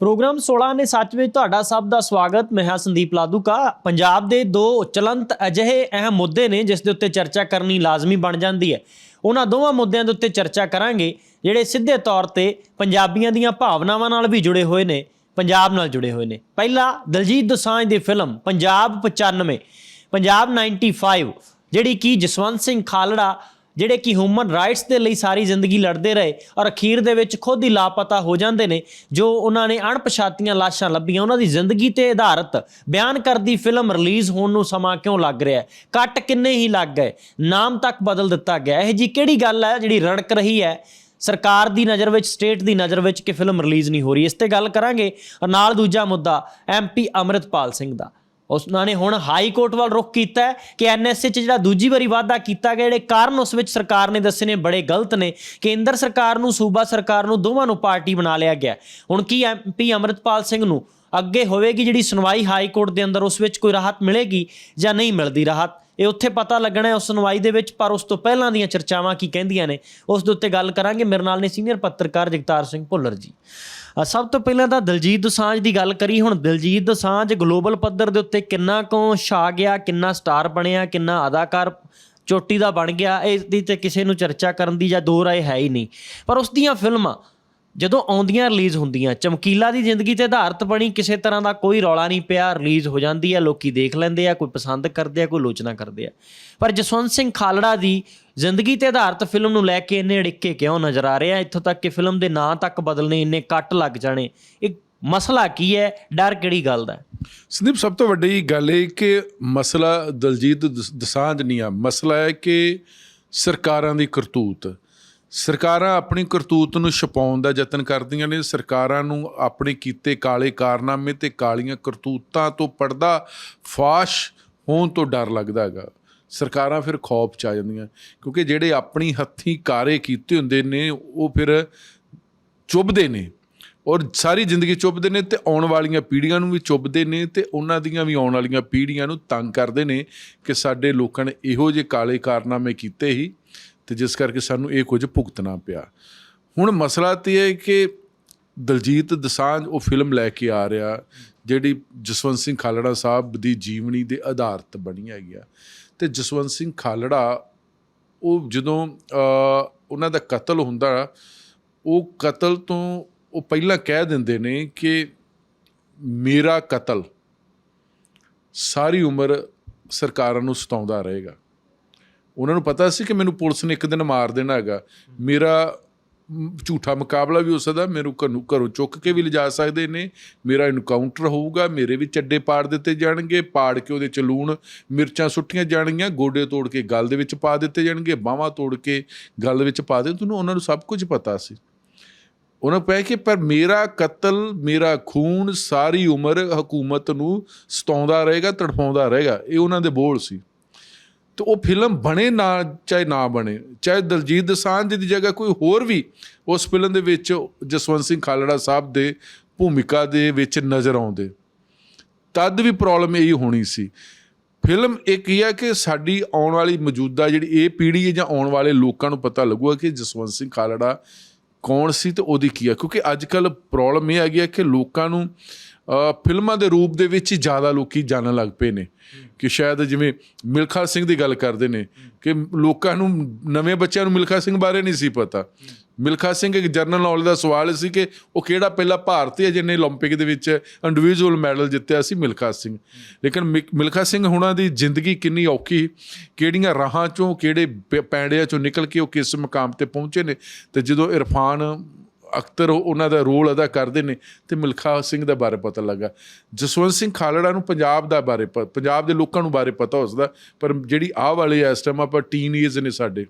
Programme 16 ਨੇ ਸੱਚ ਵਿੱਚ ਤੁਹਾਡਾ ਸਭ ਦਾ ਸਵਾਗਤ। ਮੈਂ ਹਾਂ ਸੰਦੀਪ ਲਾਦੂਕਾ। ਪੰਜਾਬ ਦੇ ਦੋ ਚਲੰਤ ਅਜਿਹੇ ਅਹਿਮ ਮੁੱਦੇ ਨੇ ਜਿਸ ਦੇ ਉੱਤੇ ਚਰਚਾ ਕਰਨੀ ਲਾਜ਼ਮੀ ਬਣ ਜਾਂਦੀ ਹੈ। ਉਹਨਾਂ ਦੋਵਾਂ ਮੁੱਦਿਆਂ ਦੇ ਉੱਤੇ ਚਰਚਾ ਕਰਾਂਗੇ, ਜਿਹੜੇ ਸਿੱਧੇ ਤੌਰ ਤੇ ਪੰਜਾਬੀਆਂ ਦੀਆਂ ਭਾਵਨਾਵਾਂ ਨਾਲ ਵੀ ਜੁੜੇ ਹੋਏ ਨੇ, ਪੰਜਾਬ ਨਾਲ ਜੁੜੇ ਹੋਏ ਨੇ। ਪਹਿਲਾ, ਦਲਜੀਤ ਦੋਸਾਂਝ ਦੀ ਫਿਲਮ, ਪੰਜਾਬ 95 ਪੰਜਾਬ 95 ਜਿਹੜੀ ਕਿ ਜਸਵੰਤ ਸਿੰਘ ਖਾਲੜਾ ਜਿਹੜੇ ਕਿ ਹਿਊਮਨ ਰਾਈਟਸ ਦੇ ਲਈ ਸਾਰੀ ਜ਼ਿੰਦਗੀ ਲੜਦੇ ਰਹੇ ਔਰ ਅਖੀਰ ਦੇ ਵਿੱਚ ਖੁਦ ਹੀ ਲਾਪਤਾ ਹੋ ਜਾਂਦੇ ਨੇ, ਜੋ ਉਹਨਾਂ ਨੇ ਅਣਪਛਾਤੀਆਂ ਲਾਸ਼ਾਂ ਲੱਭੀਆਂ, ਉਹਨਾਂ ਦੀ ਜ਼ਿੰਦਗੀ ਤੇ ਆਧਾਰਿਤ ਬਿਆਨ ਕਰਦੀ ਫਿਲਮ ਰਿਲੀਜ਼ ਹੋਣ ਨੂੰ ਸਮਾਂ ਕਿਉਂ ਲੱਗ ਰਿਹਾ ਹੈ? ਕੱਟ ਕਿੰਨੇ ਹੀ ਲੱਗ ਗਏ, ਨਾਮ ਤੱਕ ਬਦਲ ਦਿੱਤਾ ਗਿਆ। ਇਹ ਜੀ ਕਿਹੜੀ ਗੱਲ ਹੈ ਜਿਹੜੀ ਰੜਕ ਰਹੀ ਹੈ? ਸਰਕਾਰ ਦੀ ਨਜ਼ਰ ਵਿੱਚ, ਸਟੇਟ ਦੀ ਨਜ਼ਰ ਵਿੱਚ ਕਿ ਫਿਲਮ ਰਿਲੀਜ਼ ਨਹੀਂ ਹੋ ਰਹੀ। ਇਸ ਤੇ ਗੱਲ ਕਰਾਂਗੇ। ਔਰ ਨਾਲ ਦੂਜਾ ਮੁੱਦਾ ਐਮਪੀ ਅਮਰਿਤਪਾਲ ਸਿੰਘ ਦਾ। ਉਹਨਾਂ ਨੇ ਹੁਣ ਹਾਈ ਕੋਰਟ ਵੱਲ ਰੁਖ ਕੀਤਾ ਹੈ ਕਿ ਐਨਐਸਏ 'ਚ ਜਿਹੜਾ ਦੂਜੀ ਵਾਰੀ ਵਾਅਦਾ ਕੀਤਾ ਗਿਆ, ਜਿਹੜੇ ਕਾਰਨ ਉਸ ਵਿੱਚ ਸਰਕਾਰ ਨੇ ਦੱਸੇ ਨੇ, ਬੜੇ ਗਲਤ ਨੇ ਕੇਂਦਰ ਸਰਕਾਰ ਨੂੰ, ਸੂਬਾ ਸਰਕਾਰ ਨੂੰ ਦੋਵਾਂ ਨੂੰ ਪਾਰਟੀ ਬਣਾ ਲਿਆ ਗਿਆ ਹੁਣ ਕੀ ਐਮਪੀ ਅਮਰਿਤਪਾਲ ਸਿੰਘ ਨੂੰ ਅੱਗੇ ਹੋਵੇਗੀ ਜਿਹੜੀ ਸੁਣਵਾਈ ਹਾਈ ਕੋਰਟ ਦੇ ਅੰਦਰ ਉਸ ਵਿੱਚ ਕੋਈ ਰਾਹਤ ਮਿਲੇਗੀ ਜਾਂ ਨਹੀਂ ਮਿਲਦੀ ਰਾਹਤ? ਇਹ ਉੱਥੇ ਪਤਾ ਲੱਗਣਾ ਹੈ ਉਸ ਸੁਣਵਾਈ ਦੇ ਵਿੱਚ, ਪਰ ਉਸ ਤੋਂ ਪਹਿਲਾਂ ਦੀਆਂ ਚਰਚਾਵਾਂ ਕੀ ਕਹਿੰਦੀਆਂ ਨੇ, ਉਸ ਦੇ ਉੱਤੇ ਗੱਲ ਕਰਾਂਗੇ। ਮੇਰੇ ਨਾਲ ਨੇ ਸੀਨੀਅਰ ਪੱਤਰਕਾਰ ਜਗਤਾਰ ਸਿੰਘ ਭੁੱਲਰ ਜੀ। ਸਭ ਤੋਂ ਪਹਿਲਾਂ ਤਾਂ ਦਲਜੀਤ ਦੋਸਾਂਝ ਦੀ ਗੱਲ ਕਰੀ। ਹੁਣ ਦਲਜੀਤ ਦੋਸਾਂਝ ਗਲੋਬਲ ਪੱਧਰ ਦੇ ਉੱਤੇ ਕਿੰਨਾ ਕੁ ਛਾ ਗਿਆ, ਕਿੰਨਾ ਸਟਾਰ ਬਣਿਆ, ਕਿੰਨਾ ਅਦਾਕਾਰ ਚੋਟੀ ਦਾ ਬਣ ਗਿਆ, ਇਸ ਦੀ ਤੇ ਕਿਸੇ ਨੂੰ ਚਰਚਾ ਕਰਨ ਦੀ ਜਾਂ ਦੋ ਰਾਏ ਹੈ ਹੀ ਨਹੀਂ। ਪਰ ਉਸ ਦੀਆਂ ਫਿਲਮਾਂ ਜਦੋਂ ਆਉਂਦੀਆਂ ਰਿਲੀਜ਼ ਹੁੰਦੀਆਂ, ਚਮਕੀਲਾ ਦੀ ਜ਼ਿੰਦਗੀ ਤੇ ਆਧਾਰਿਤ ਬਣੀ, ਕਿਸੇ ਤਰ੍ਹਾਂ ਦਾ ਕੋਈ ਰੌਲਾ ਨਹੀਂ ਪਿਆ ਰਿਲੀਜ਼ ਹੋ ਜਾਂਦੀ ਹੈ ਲੋਕੀ ਦੇਖ ਲੈਂਦੇ ਆ, ਕੋਈ ਪਸੰਦ ਕਰਦੇ ਆ, ਕੋਈ ਲੋਚਨਾ ਕਰਦੇ ਆ। ਪਰ ਜਸਵੰਤ ਸਿੰਘ ਖਾਲੜਾ ਦੀ ਜ਼ਿੰਦਗੀ ਤੇ ਆਧਾਰਿਤ ਫਿਲਮ ਨੂੰ ਲੈ ਕੇ ਇੰਨੇ ਅੜਿੱਕੇ ਕਿਉਂ ਨਜ਼ਰ ਆ ਰਹੇ ਆ? ਇੱਥੋਂ ਤੱਕ ਕਿ ਫਿਲਮ ਦੇ ਨਾਂ ਤੱਕ ਬਦਲਨੇ ਇੰਨੇ ਕੱਟ ਲੱਗ ਜਾਣੇ। ਇਹ ਮਸਲਾ ਕੀ ਹੈ? ਡਰ ਕਿਹੜੀ ਗੱਲ ਦਾ ਸੰਦੀਪ, ਸਭ ਤੋਂ ਵੱਡੀ ਗੱਲ ਇਹ ਕਿ ਮਸਲਾ ਦਲਜੀਤ ਦਸ- ਦਸਾਂਝ ਨਹੀਂ ਆ। ਮਸਲਾ ਹੈ ਕਿ ਸਰਕਾਰਾਂ ਦੀ ਕਰਤੂਤ ਸਰਕਾਰਾਂ ਆਪਣੀ ਕਰਤੂਤ ਨੂੰ ਛਪਾਉਣ ਦਾ ਯਤਨ ਕਰਦੀਆਂ ਨੇ, ਸਰਕਾਰਾਂ ਨੂੰ ਆਪਣੇ ਕੀਤੇ ਕਾਲੇ ਕਾਰਨਾਮੇ ਤੇ ਕਾਲੀਆਂ ਕਰਤੂਤਾਂ ਤੋਂ ਪਰਦਾ ਫਾਸ਼ ਹੋਣ ਤੋਂ ਡਰ ਲੱਗਦਾ ਹੈਗਾ। ਸਰਕਾਰਾਂ ਫਿਰ ਖੌਫ ਚ ਆ ਜਾਂਦੀਆਂ, ਕਿਉਂਕਿ ਜਿਹੜੇ ਆਪਣੀ ਹੱਥੀਂ ਕਾਰੇ ਕੀਤੇ ਹੁੰਦੇ ਨੇ, ਉਹ ਫਿਰ ਚੁੱਭਦੇ ਨੇ ਔਰ ਸਾਰੀ ਜ਼ਿੰਦਗੀ ਚੁੱਭਦੇ ਨੇ ਤੇ ਆਉਣ ਵਾਲੀਆਂ ਪੀੜ੍ਹੀਆਂ ਨੂੰ ਵੀ ਚੁੱਭਦੇ ਨੇ ਤੇ ਉਹਨਾਂ ਦੀਆਂ ਵੀ ਆਉਣ ਵਾਲੀਆਂ ਪੀੜ੍ਹੀਆਂ ਨੂੰ ਤੰਗ ਕਰਦੇ ਨੇ ਕਿ ਸਾਡੇ ਲੋਕਾਂ ਨੇ ਇਹੋ ਜਿਹੇ ਕਾਲੇ ਕਾਰਨਾਮੇ ਕੀਤੇ ਹੀ। ਤੇ ਜਿਸ ਕਰਕੇ ਸਾਨੂੰ ਇਹ ਕੁਝ ਭੁਗਤਣਾ ਪਿਆ। ਹੁਣ ਮਸਲਾ ਤੇ ਇਹ ਹੈ ਕਿ ਦਲਜੀਤ ਦਸਾਂਝ ਉਹ ਫਿਲਮ ਲੈ ਕੇ ਆ ਰਿਹਾ, ਜਿਹੜੀ ਜਸਵੰਤ ਸਿੰਘ ਖਾਲੜਾ ਸਾਹਿਬ ਦੀ ਜੀਵਨੀ ਦੇ ਆਧਾਰਿਤ ਬਣੀ ਹੈਗੀ ਆ। ਤੇ ਜਸਵੰਤ ਸਿੰਘ ਖਾਲੜਾ, ਉਹ ਜਦੋਂ ਉਹਨਾਂ ਦਾ ਕਤਲ ਹੁੰਦਾ, ਉਹ ਕਤਲ ਤੋਂ, ਉਹ ਪਹਿਲਾਂ ਕਹਿ ਦਿੰਦੇ ਨੇ ਕਿ ਮੇਰਾ ਕਤਲ ਸਾਰੀ ਉਮਰ ਸਰਕਾਰਾਂ ਨੂੰ ਸਤਾਉਂਦਾ ਰਹੇਗਾ। ਉਹਨਾਂ ਨੂੰ ਪਤਾ ਸੀ ਕਿ ਮੈਨੂੰ ਪੁਲਿਸ ਨੇ ਇੱਕ ਦਿਨ ਮਾਰ ਦੇਣਾ ਹੈਗਾ। ਮੇਰਾ ਝੂਠਾ ਮੁਕਾਬਲਾ ਵੀ ਹੋ ਸਕਦਾ, ਮੈਨੂੰ ਘਰੋਂ ਘਰੋਂ ਚੁੱਕ ਕੇ ਵੀ ਲਿਜਾ ਸਕਦੇ ਨੇ। ਮੇਰਾ ਇਨਕਾਊਂਟਰ ਹੋਊਗਾ, ਮੇਰੇ ਵੀ ਚੱਡੇ ਪਾੜ ਦਿੱਤੇ ਜਾਣਗੇ, ਪਾੜ ਕੇ ਉਹਦੇ ਚ ਲੂਣ, ਮਿਰਚਾਂ ਸੁੱਟੀਆਂ ਜਾਣਗੀਆਂ, ਗੋਡੇ ਤੋੜ ਕੇ ਗਲ ਦੇ ਵਿੱਚ ਪਾ ਦਿੱਤੇ ਜਾਣਗੇ, ਬਾਹਾਂ ਤੋੜ ਕੇ ਗਲ ਵਿੱਚ ਪਾ ਦੇ ਤੁਹਾਨੂੰ ਉਹਨਾਂ ਨੂੰ ਸਭ ਕੁਝ ਪਤਾ ਸੀ। ਉਹਨਾਂ ਪੈ ਕਿ ਪਰ ਮੇਰਾ ਕਤਲ, ਮੇਰਾ ਖੂਨ ਸਾਰੀ ਉਮਰ ਹਕੂਮਤ ਨੂੰ ਸਤਾਉਂਦਾ ਰਹੇਗਾ, ਤੜਫਾਉਂਦਾ ਰਹੇਗਾ। ਇਹ ਉਹਨਾਂ ਦੇ ਬੋਲ ਸੀ। ਤੇ ਉਹ ਫਿਲਮ ਬਣੇ ਨਾ, ਚਾਹੇ ਨਾ ਬਣੇ, ਚਾਹੇ ਦਲਜੀਤ ਦਸਾਂਝ ਦੀ ਜਗ੍ਹਾ ਕੋਈ ਹੋਰ ਵੀ ਉਸ ਫਿਲਮ ਦੇ ਵਿੱਚ ਜਸਵੰਤ ਸਿੰਘ ਖਾਲੜਾ ਸਾਹਿਬ ਦੇ ਭੂਮਿਕਾ ਦੇ ਵਿੱਚ ਨਜ਼ਰ ਆਉਂਦੇ। ਤਦ ਵੀ ਪ੍ਰੋਬਲਮ ਇਹੀ ਹੋਣੀ ਸੀ। ਫਿਲਮ ਇੱਕ ਹੀ ਹੈ ਕਿ ਸਾਡੀ ਆਉਣ ਵਾਲੀ ਮੌਜੂਦਾ ਜਿਹੜੀ ਇਹ ਪੀੜ੍ਹੀ ਹੈ ਜਾਂ ਆਉਣ ਵਾਲੇ ਲੋਕਾਂ ਨੂੰ ਪਤਾ ਲੱਗੂਗਾ ਕਿ ਜਸਵੰਤ ਸਿੰਘ ਖਾਲੜਾ ਕੌਣ ਸੀ ਤੇ ਉਹਦੀ ਕੀ ਹੈ ਕਿਉਂਕਿ ਅੱਜ ਕੱਲ ਪ੍ਰੋਬਲਮ ਇਹ ਆ ਗਈ ਹੈ ਕਿ ਲੋਕਾਂ ਨੂੰ ਫਿਲਮਾਂ ਦੇ ਰੂਪ ਦੇ ਵਿੱਚ ਹੀ ਜ਼ਿਆਦਾ ਲੋਕੀ ਜਾਣਨ ਲੱਗ ਪਏ ਨੇ ਕਿ ਸ਼ਾਇਦ ਜਿਵੇਂ ਮਿਲਖਾ ਸਿੰਘ ਦੀ ਗੱਲ ਕਰਦੇ ਨੇ ਕਿ ਲੋਕਾਂ ਨੂੰ ਨਵੇਂ ਬੱਚਿਆਂ ਨੂੰ ਮਿਲਖਾ ਸਿੰਘ ਬਾਰੇ ਨਹੀਂ ਸੀ ਪਤਾ ਮਿਲਖਾ ਸਿੰਘ ਇੱਕ ਜਰਨਲ ਨੌਲੇਜ ਦਾ ਸਵਾਲ ਸੀ ਕਿ ਉਹ ਕਿਹੜਾ ਪਹਿਲਾ ਭਾਰਤੀ ਹੈ ਜਿਹਨੇ 올림픽 ਦੇ ਵਿੱਚ ਇੰਡੀਵਿਜੂਅਲ ਮੈਡਲ ਜਿੱਤਿਆ ਸੀ ਮਿਲਖਾ ਸਿੰਘ ਲੇਕਿਨ ਮਿਕ- ਮਿਲਖਾ ਸਿੰਘ ਹੁਣਾਂ ਦੀ ਜ਼ਿੰਦਗੀ ਕਿੰਨੀ ਔਖੀ ਕਿਹੜੀਆਂ ਰਾਹਾਂ ਚੋਂ ਕਿਹੜੇ ਪ- ਪੈਂਡਿਆਂ ਚੋਂ ਨਿਕਲ ਕੇ ਉਹ ਕਿਸ ਮੁਕਾਮ ਤੇ ਪਹੁੰਚੇ ਨੇ ਤੇ ਜਦੋਂ ਇਰਫਾਨ ਅਖਤਰ ਉਹਨਾਂ ਦਾ ਰੋਲ ਅਦਾ ਕਰਦੇ ਨੇ ਤੇ ਮਿਲਖਾ ਸਿੰਘ ਦਾ ਬਾਰੇ ਪਤਾ ਲੱਗਾ। ਜਸਵੰਤ ਸਿੰਘ ਖਾਲੜਾ ਨੂੰ ਪੰਜਾਬ ਦਾ ਬਾਰੇ ਪ- ਪੰਜਾਬ ਦੇ ਲੋਕਾਂ ਨੂੰ ਬਾਰੇ ਪਤਾ ਉਸਦਾ, ਪਰ ਜਿਹੜੀ ਆਹ ਵਾਲੇ ਇਸ ਟਾਈਮ ਆਪਾਂ ਟੀਨ ਏਜ ਨੇ ਸਾਡੇ,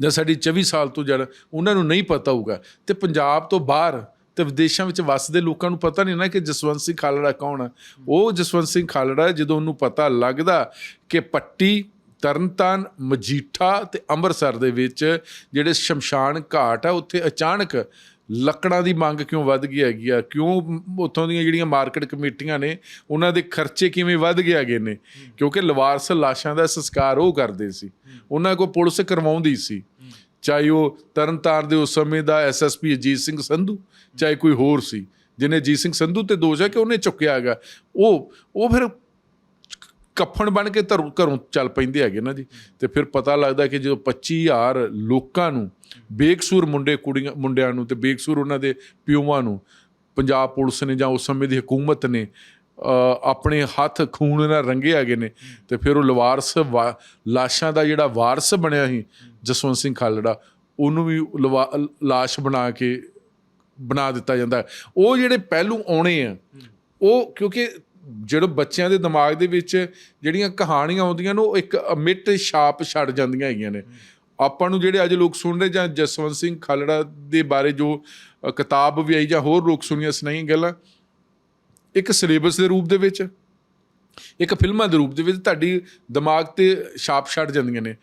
ਜਾਂ ਸਾਡੀ 24 ਸਾਲ ਤੋਂ ਜੜ ਉਹਨਾਂ ਨੂੰ ਨਹੀਂ ਪਤਾ ਹੋਊਗਾ। ਤੇ ਪੰਜਾਬ ਤੋਂ ਬਾਹਰ ਤੇ ਵਿਦੇਸ਼ਾਂ ਵਿੱਚ ਵੱਸਦੇ ਲੋਕਾਂ ਨੂੰ ਪਤਾ ਨਹੀਂ ਨਾ ਕਿ ਜਸਵੰਤ ਸਿੰਘ ਖਾਲੜਾ ਕੌਣ ਆ। ਉਹ ਜਸਵੰਤ ਸਿੰਘ ਖਾਲੜਾ ਜਦੋਂ ਉਹਨੂੰ ਪਤਾ ਲੱਗਦਾ ਕਿ ਪੱਟੀ ਤਰਨਤਾਰਨ, ਮਜੀਠਾ ਤੇ ਅੰਮ੍ਰਿਤਸਰ ਦੇ ਵਿੱਚ ਜਿਹੜੇ ਸ਼ਮਸ਼ਾਨ ਘਾਟ ਆ, ਉੱਥੇ ਅਚਾਨਕ ਲੱਕੜਾਂ ਦੀ ਮੰਗ ਕਿਉਂ ਵੱਧ ਗਈ ਹੈਗੀ ਆ? ਕਿਉਂ ਮ- ਉੱਥੋਂ ਦੀਆਂ ਜਿਹੜੀਆਂ ਮਾਰਕੀਟ ਕਮੇਟੀਆਂ ਨੇ, ਉਹਨਾਂ ਦੇ ਖਰਚੇ ਕਿਵੇਂ ਵੱਧ ਗਏ ਹੈਗੇ ਨੇ? ਕਿਉਂਕਿ ਲਵਾਰਸ ਲਾਸ਼ਾਂ ਦਾ ਸੰਸਕਾਰ ਉਹ ਕਰਦੇ ਸੀ। ਉਹਨਾਂ ਕੋਲ ਪੁਲਿਸ ਕਰਵਾਉਂਦੀ ਸੀ। ਚਾਹੇ ਉਹ ਤਰਨਤਾਰ ਦੇ ਉਸ ਸਮੇਂ ਦਾ ਐਸਐਸਪੀ ਅਜੀਤ ਸਿੰਘ ਸੰਧੂ, ਚਾਹੇ ਕੋਈ ਹੋਰ ਸੀ, ਜਿਹਨੇ ਅਜੀਤ ਸਿੰਘ ਸੰਧੂ ਤੇ ਦੋਸ਼ ਹੈ ਕਿ ਉਹਨੇ ਚੁੱਕਿਆ ਹੈਗਾ। ਉਹ ਉਹ ਫਿਰ ਕਫਨ ਬਣ ਕੇ ਘਰੋਂ ਘਰੋਂ ਚੱਲ ਪੈਂਦੇ ਹੈਗੇ ਨਾ ਜੀ। ਤੇ ਫਿਰ ਪਤਾ ਲੱਗਦਾ ਕਿ ਜਦੋਂ 25000 ਲੋਕਾਂ ਨੂੰ, ਬੇਕਸੂਰ ਮੁੰਡੇ ਕੁੜੀਆਂ ਮੁੰਡਿਆਂ ਨੂੰ ਤੇ ਬੇਕਸੂਰ ਉਹਨਾਂ ਦੇ ਪਿਓਾਂ ਨੂੰ ਪੰਜਾਬ ਪੁਲਿਸ ਨੇ ਜਾਂ ਉਸ ਸਮੇਂ ਦੀ ਹਕੂਮਤ ਨੇ ਆਪਣੇ ਹੱਥ ਖੂਨ ਨਾਲ ਰੰਗੇ ਹੈਗੇ ਨੇ ਤੇ ਫਿਰ ਉਹ ਲਵਾਰਸ ਵਾ- ਲਾਸ਼ਾਂ ਦਾ ਜਿਹੜਾ ਵਾਰਸ ਬਣਿਆ ਸੀ, ਜਸਵੰਤ ਸਿੰਘ ਖਾਲੜਾ, ਉਹਨੂੰ ਵੀ ਲਵਾ- ਲਾਸ਼ ਬਣਾ ਕੇ ਬਣਾ ਦਿੱਤਾ ਜਾਂਦਾ। ਉਹ ਜਿਹੜੇ ਪਹਿਲੂ ਆਉਣੇ ਆ, ਉਹ ਕਿਉਂਕਿ ਜਿਹੜੇ ਬੱਚਿਆਂ ਦੇ ਦਿਮਾਗ ਦੇ ਵਿੱਚ ਜਿਹੜੀਆਂ ਕਹਾਣੀਆਂ ਆਉਂਦੀਆਂ ਨੇ, ਉਹ ਇੱਕ ਮਿੱਟ ਛਾਪ ਛੱਡ ਜਾਂਦੀਆਂ ਹੈਗੀਆਂ ਨੇ। ਆਪਾਂ ਨੂੰ ਜਿਹੜੇ ਅੱਜ ਲੋਕ ਸੁਣ ਰਹੇ ਜਾਂ ਜਸਵੰਤ ਸਿੰਘ ਖਾਲੜਾ ਦੇ ਬਾਰੇ ਜੋ ਕਿਤਾਬ ਵੀ ਆਈ ਜਾਂ ਹੋਰ ਲੋਕ ਸੁਣੀਆਂ ਸੁਣਾਈਆਂ ਗੱਲਾਂ, ਇੱਕ ਸਿਲੇਬਸ ਦੇ ਰੂਪ ਦੇ ਵਿੱਚ, ਇੱਕ ਫਿਲਮਾਂ ਦੇ ਰੂਪ ਦੇ ਵਿੱਚ ਤੁਹਾਡੀ ਦਿਮਾਗ ਤੇ ਛਾਪ ਛੱਡ ਜਾਂਦੀਆਂ ਨੇ।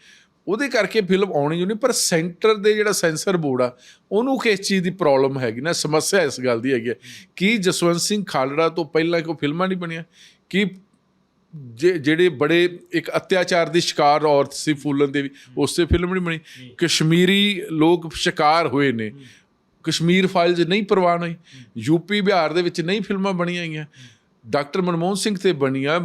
ਉਹਦੇ ਕਰਕੇ ਫਿਲਮ ਆਉਣੀ ਨਹੀਂ ਪਰ ਸੈਂਟਰ ਦੇ ਜਿਹੜਾ ਸੈਂਸਰ ਬੋਰਡ ਆ ਉਹਨੂੰ ਕਿਸ ਚੀਜ਼ ਦੀ ਪ੍ਰੋਬਲਮ ਹੈਗੀ ਨਾ? ਸਮੱਸਿਆ ਇਸ ਗੱਲ ਦੀ ਹੈਗੀ ਕਿ ਜਸਵੰਤ ਸਿੰਘ ਖਾਲੜਾ ਤੋਂ ਪਹਿਲਾਂ ਕੋਈ ਫਿਲਮਾਂ ਨਹੀਂ ਬਣੀਆਂ ਕਿ ਜੇ- ਜਿਹੜੇ ਬੜੇ ਇੱਕ ਅਤਿਆਚਾਰ ਦੀ ਸ਼ਿਕਾਰ ਔਰਤ ਸੀ ਫੂਲਨ ਦੇਵੀ ਉਸ ਤੇ ਫਿਲਮ ਨਹੀਂ ਬਣੀ। ਕਸ਼ਮੀਰੀ ਲੋਕ ਸ਼ਿਕਾਰ ਹੋਏ ਨੇ। ਕਸ਼ਮੀਰ ਫਾਈਲਸ ਨਹੀਂ ਪ੍ਰਵਾਨ ਹੋਈ। ਯੂਪੀ ਬਿਹਾਰ ਦੇ ਵਿੱਚ ਨਹੀਂ ਫਿਲਮਾਂ ਬਣੀਆਂ ਹੈਗੀਆਂ ਡਾਕਟਰ ਮਨਮੋਹਨ ਸਿੰਘ ਤੇ ਬਣੀਆਂ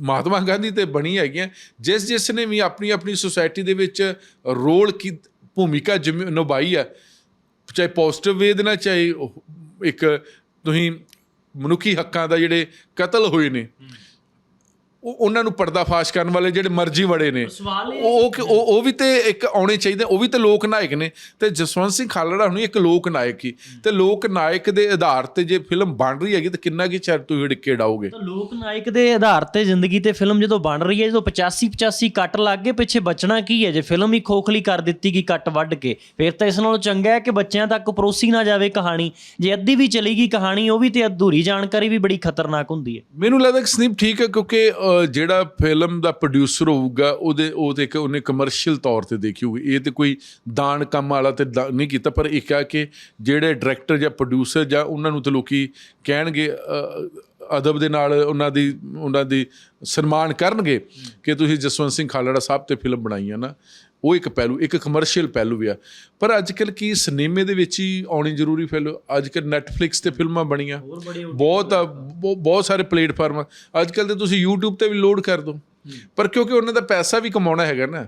ਮਹਾਤਮਾ ਗਾਂਧੀ ਤੇ ਬਣੀ ਹੈਗੀਆਂ। ਜਿਸ ਜਿਸ ਨੇ ਵੀ ਆਪਣੀ ਆਪਣੀ ਸੁਸਾਇਟੀ ਦੇ ਵਿੱਚ ਰੋਲ ਕੀ, ਭੂਮਿਕਾ ਜਿੰਮੇ ਨਿਭਾਈ ਹੈ ਚਾਹੇ ਪੋਜ਼ਿਟਿਵ ਵੇ ਦੇ ਨਾਲ, ਚਾਹੇ ਉਹ ਇੱਕ ਤੁਸੀਂ ਮਨੁੱਖੀ ਹੱਕਾਂ ਦਾ ਜਿਹੜੇ ਕਤਲ ਹੋਏ ਨੇ ਉਹ ਉਹਨਾਂ ਨੂੰ ਪਰਦਾਫਾਸ਼ ਕਰਨ ਵਾਲੇ ਜਿਹੜੇ ਮਰਜ਼ੀ ਵੜੇ ਨੇ। ਉਹ ਉਹ ਉਹ ਵੀ ਤੇ ਇੱਕ ਆਉਣੇ ਚਾਹੀਦੇ ਉਹ ਵੀ ਤੇ ਲੋਕ ਨਾਇਕ ਨੇ। ਤੇ ਜਸਵੰਤ ਸਿੰਘ ਖਾਲੜਾ ਹੁਣੀ ਇੱਕ ਲੋਕ ਨਾਇਕ ਹੀ। ਤੇ ਲੋਕ ਨਾਇਕ ਦੇ ਆਧਾਰ ਤੇ ਜੇ ਫਿਲਮ ਬਣ ਰਹੀ ਹੈਗੀ ਤਾਂ ਕਿੰਨਾ ਕੀ ਚਿਰ ਤੁਸੀਂ ਢਿੱਕੇ ਡਾਓਗੇ? ਤਾਂ ਲੋਕ ਨਾਇਕ ਦੇ ਆਧਾਰ ਤੇ ਜ਼ਿੰਦਗੀ ਤੇ ਫਿਲਮ ਜਦੋਂ ਬਣ ਰਹੀ ਹੈ ਜਦੋਂ 85 85 ਕੱਟ ਲੱਗ ਗਏ ਪਿੱਛੇ ਬਚਣਾ ਕੀ ਹੈ? ਜੇ ਫਿਲਮ ਹੀ ਖੋਖਲੀ ਕਰ ਦਿੱਤੀ ਗਈ ਕੱਟ ਵੱਢ ਕੇ ਫਿਰ ਤਾਂ ਇਸ ਨਾਲੋਂ ਚੰਗਾ ਹੈ ਕਿ ਬੱਚਿਆਂ ਤੱਕ ਪਰੋਸੀ ਨਾ ਜਾਵੇ ਕਹਾਣੀ। ਜੇ ਅੱਧੀ ਵੀ ਚਲੀ ਗਈ ਕਹਾਣੀ ਉਹ ਵੀ ਤੇ ਅਧੂਰੀ ਜਾਣਕਾਰੀ ਵੀ ਬੜੀ ਖਤਰਨਾਕ ਹੁੰਦੀ ਹੈ। ਮੈਨੂੰ ਲੱਗਦਾ ਕਿ ਸਨੀਪ ਠੀਕ ਹੈ ਕਿਉਂਕਿ ਜਿਹੜਾ ਫਿਲਮ ਦਾ ਪ੍ਰੋਡਿਊਸਰ ਹੋਊਗਾ ਉਹਦੇ ਉਹ ਤੇ ਇੱਕ ਉਹਨੇ ਕਮਰਸ਼ੀਅਲ ਤੌਰ ਤੇ ਦੇਖੀ ਹੋਊਗੀ। ਇਹ ਤੇ ਕੋਈ ਦਾਨ ਕੰਮ ਵਾਲਾ ਤੇ ਨਹੀਂ ਕੀਤਾ ਪਰ ਇੱਕ ਆ ਕਿ ਜਿਹੜੇ ਡਾਇਰੈਕਟਰ ਜਾਂ ਪ੍ਰੋਡਿਊਸਰ ਜਾਂ ਉਹਨਾਂ ਨੂੰ ਤੇ ਲੋਕੀ ਕਹਿਣਗੇ ਅਦਬ ਦੇ ਨਾਲ ਉਹਨਾਂ ਦੀ ਉਹਨਾਂ ਦੀ ਸਨਮਾਨ ਕਰਨਗੇ ਕਿ ਤੁਸੀਂ ਜਸਵੰਤ ਸਿੰਘ ਖਾਲੜਾ ਸਾਹਿਬ ਤੇ ਫਿਲਮ ਬਣਾਈ ਹੈ ਨਾ। ਉਹ ਇੱਕ ਪਹਿਲੂ ਇੱਕ ਕਮਰਸ਼ੀਅਲ ਪਹਿਲੂ ਵੀ ਆ। ਪਰ ਅੱਜ ਕੱਲ ਕੀ ਸਿਨੇਮੇ ਦੇ ਵਿੱਚ ਹੀ ਆਉਣੀ ਜ਼ਰੂਰੀ ਫਿਲਮ ਅੱਜ ਕੱਲ ਨੈਟਫਲਿਕਸ ਤੇ ਫਿਲਮਾਂ ਬਣੀਆਂ। ਬਹੁਤ ਬਹੁਤ ਸਾਰੇ ਪਲੇਟਫਾਰਮ ਅੱਜ ਕੱਲ ਤੇ ਤੁਸੀਂ YouTube ਤੇ ਵੀ ਲੋਡ ਕਰ ਦੋ। ਪਰ ਕਿਉਂਕਿ ਉਹਨਾਂ ਦਾ ਪੈਸਾ ਵੀ ਕਮਾਉਣਾ ਹੈਗਾ ਨਾ।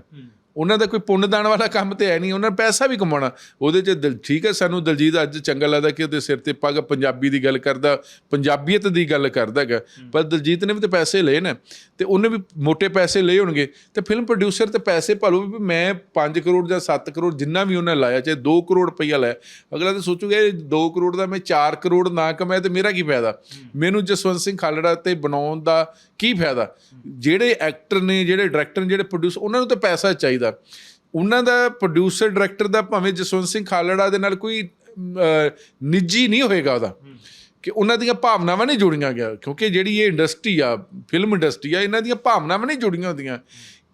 ਉਹਨਾਂ ਦਾ ਕੋਈ ਪੁੰਨ ਦਾਣ ਵਾਲਾ ਕੰਮ ਤੇ ਹੈ ਨਹੀਂ ਉਹਨਾਂ ਨੇ ਪੈਸਾ ਵੀ ਕਮਾਉਣਾ। ਉਹਦੇ ਚ ਦਿਲ ਠੀਕ ਹੈ ਸਾਨੂੰ ਦਲਜੀਤ ਅੱਜ ਚੰਗਾ ਲੱਗਦਾ ਕਿ ਉਹਦੇ ਸਿਰ ਤੇ ਪੱਗ ਪੰਜਾਬੀ ਦੀ ਗੱਲ ਕਰਦਾ ਪੰਜਾਬੀਅਤ ਦੀ ਗੱਲ ਕਰਦਾ ਹੈਗਾ। ਪਰ ਦਲਜੀਤ ਨੇ ਵੀ ਤੇ ਪੈਸੇ ਲਏ ਨਾ ਤੇ ਉਹਨੇ ਵੀ ਮੋٹے ਪੈਸੇ ਲਏ ਹੋਣਗੇ। ਤੇ ਫਿਲਮ ਪ੍ਰੋਡਿਊਸਰ ਤੇ ਪੈਸੇ ਭਾਲੂ ਵੀ ਮੈਂ 5 ਕਰੋੜ ਜਾਂ 7 ਕਰੋੜ ਜਿੰਨਾ ਵੀ ਉਹਨਾਂ ਲਾਇਆ ਚਾਹੇ 2 ਕਰੋੜ ਰੁਪਈਆ ਲਾਇਆ ਅਗਲਾ ਤਾਂ ਸੋਚੂਗਾ ਇਹ 2 ਕਰੋੜ ਦਾ ਮੈਂ 4 ਕਰੋੜ ਨਾ ਕਮਾਇਆ ਤੇ ਮੇਰਾ ਕੀ ਫਾਇਦਾ? ਮੈਨੂੰ ਜਸਵੰਤ ਸਿੰਘ ਖਾਲੜਾ ਤੇ ਬਣਾਉਣ ਦਾ ਕੀ ਫਾਇਦਾ? ਜਿਹੜੇ ਐਕਟਰ ਨੇ ਜਿਹੜੇ ਡਾਇਰੈਕਟਰ ਨੇ ਜਿਹੜੇ ਪ੍ਰੋਡਿਊਸਰ ਉਹਨਾਂ ਨੂੰ ਤਾਂ ਪੈਸਾ ਚਾਹੀਦਾ। ਉਹਨਾਂ ਦਾ ਪ੍ਰੋਡਿਊਸਰ ਡਾਇਰੈਕਟਰ ਦਾ ਭਾਵੇਂ ਜਸਵੰਤ ਸਿੰਘ ਖਾਲੜਾ ਦੇ ਨਾਲ ਕੋਈ ਅਹ, ਨਿੱਜੀ ਨਹੀਂ ਹੋਏਗਾ ਉਹਦਾ। ਕਿ ਉਹਨਾਂ ਦੀਆਂ ਭਾਵਨਾਵਾਂ ਨਹੀਂ ਜੁੜੀਆਂ ਗਿਆ। ਕਿਉਂਕਿ ਜਿਹੜੀ ਇਹ ਇੰਡਸਟਰੀ ਆ ਫਿਲਮ ਇੰਡਸਟਰੀ ਆ ਇਹਨਾਂ ਦੀਆਂ ਭਾਵਨਾਵਾਂ ਨਹੀਂ ਜੁੜੀਆਂ ਹੁੰਦੀਆਂ।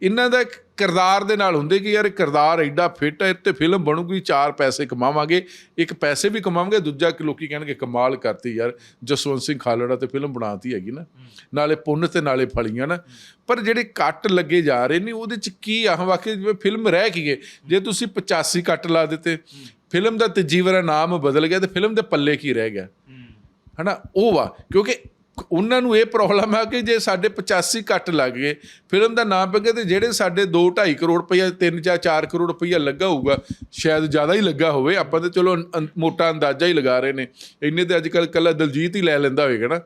ਇਹਨਾਂ ਦਾ ਕਿਰਦਾਰ ਦੇ ਨਾਲ ਹੁੰਦੇ ਕਿ ਯਾਰ ਇਹ ਕਿਰਦਾਰ ਐਡਾ ਫਿੱਟ ਹੈ ਤੇ ਫਿਲਮ ਬਣੂਗੀ ਚਾਰ ਪੈਸੇ ਕਮਾਵਾਂਗੇ ਇੱਕ ਪੈਸੇ ਵੀ ਕਮਾਵਾਂਗੇ ਦੂਜਾ ਕਿ ਲੋਕੀ ਕਹਿਣਗੇ ਕਮਾਲ ਕਰਤੀ ਯਾਰ ਜਸਵੰਤ ਸਿੰਘ ਖਾਲੜਾ ਤੇ ਫਿਲਮ ਬਣਾਤੀ ਹੈਗੀ ਨਾ। ਨਾਲੇ ਪੁੰਨ ਤੇ ਨਾਲੇ ਫਲੀਆਂ ਨਾ। ਪਰ ਜਿਹੜੇ ਕੱਟ ਲੱਗੇ ਜਾ ਰਹੇ ਨੇ ਉਹਦੇ ਚ ਕੀ ਆ? ਵਾਕਈ ਜਿਵੇਂ ਫਿਲਮ ਰਹਿ ਗਏ ਜੇ ਤੁਸੀਂ 85 ਕੱਟ ਲਾ ਦਿੱਤੇ ਫਿਲਮ ਦਾ ਤੀਜੀ ਵਾਰ ਨਾਮ ਬਦਲ ਗਿਆ ਤੇ ਫਿਲਮ ਦੇ ਪੱਲੇ ਕੀ ਰਹਿ ਗਿਆ? ਹਨਾ? ਉਹ ਵਾ ਕਿਉਂਕਿ ਉਹਨਾਂ ਨੂੰ ਇਹ ਪ੍ਰੋਬਲਮ ਹੈ ਕਿ ਜੇ ਸਾਡੇ 85 ਕੱਟ ਲੱਗ ਗਏ ਫਿਲਮ ਦਾ ਨਾਮ ਪੈ ਗਿਆ ਤੇ ਜਿਹੜੇ ਸਾਡੇ 2 2.5 ਕਰੋੜ ਰੁਪਈਆ 3 ਜਾਂ 4 ਕਰੋੜ ਰੁਪਈਆ ਲੱਗਾ ਹੋਊਗਾ ਸ਼ਾਇਦ ਜ਼ਿਆਦਾ ਹੀ ਲੱਗਾ ਹੋਵੇ। ਆਪਾਂ ਤਾਂ ਚਲੋ ਮੋਟਾ ਅੰਦਾਜ਼ਾ ਹੀ ਲਗਾ ਰਹੇ ਨੇ। ਇੰਨੇ ਤੇ ਅੱਜ ਕੱਲ ਕੱਲਾ ਦਲਜੀਤ ਹੀ ਲੈ ਲੈਂਦਾ ਹੋਵੇਗਾ ਨਾ।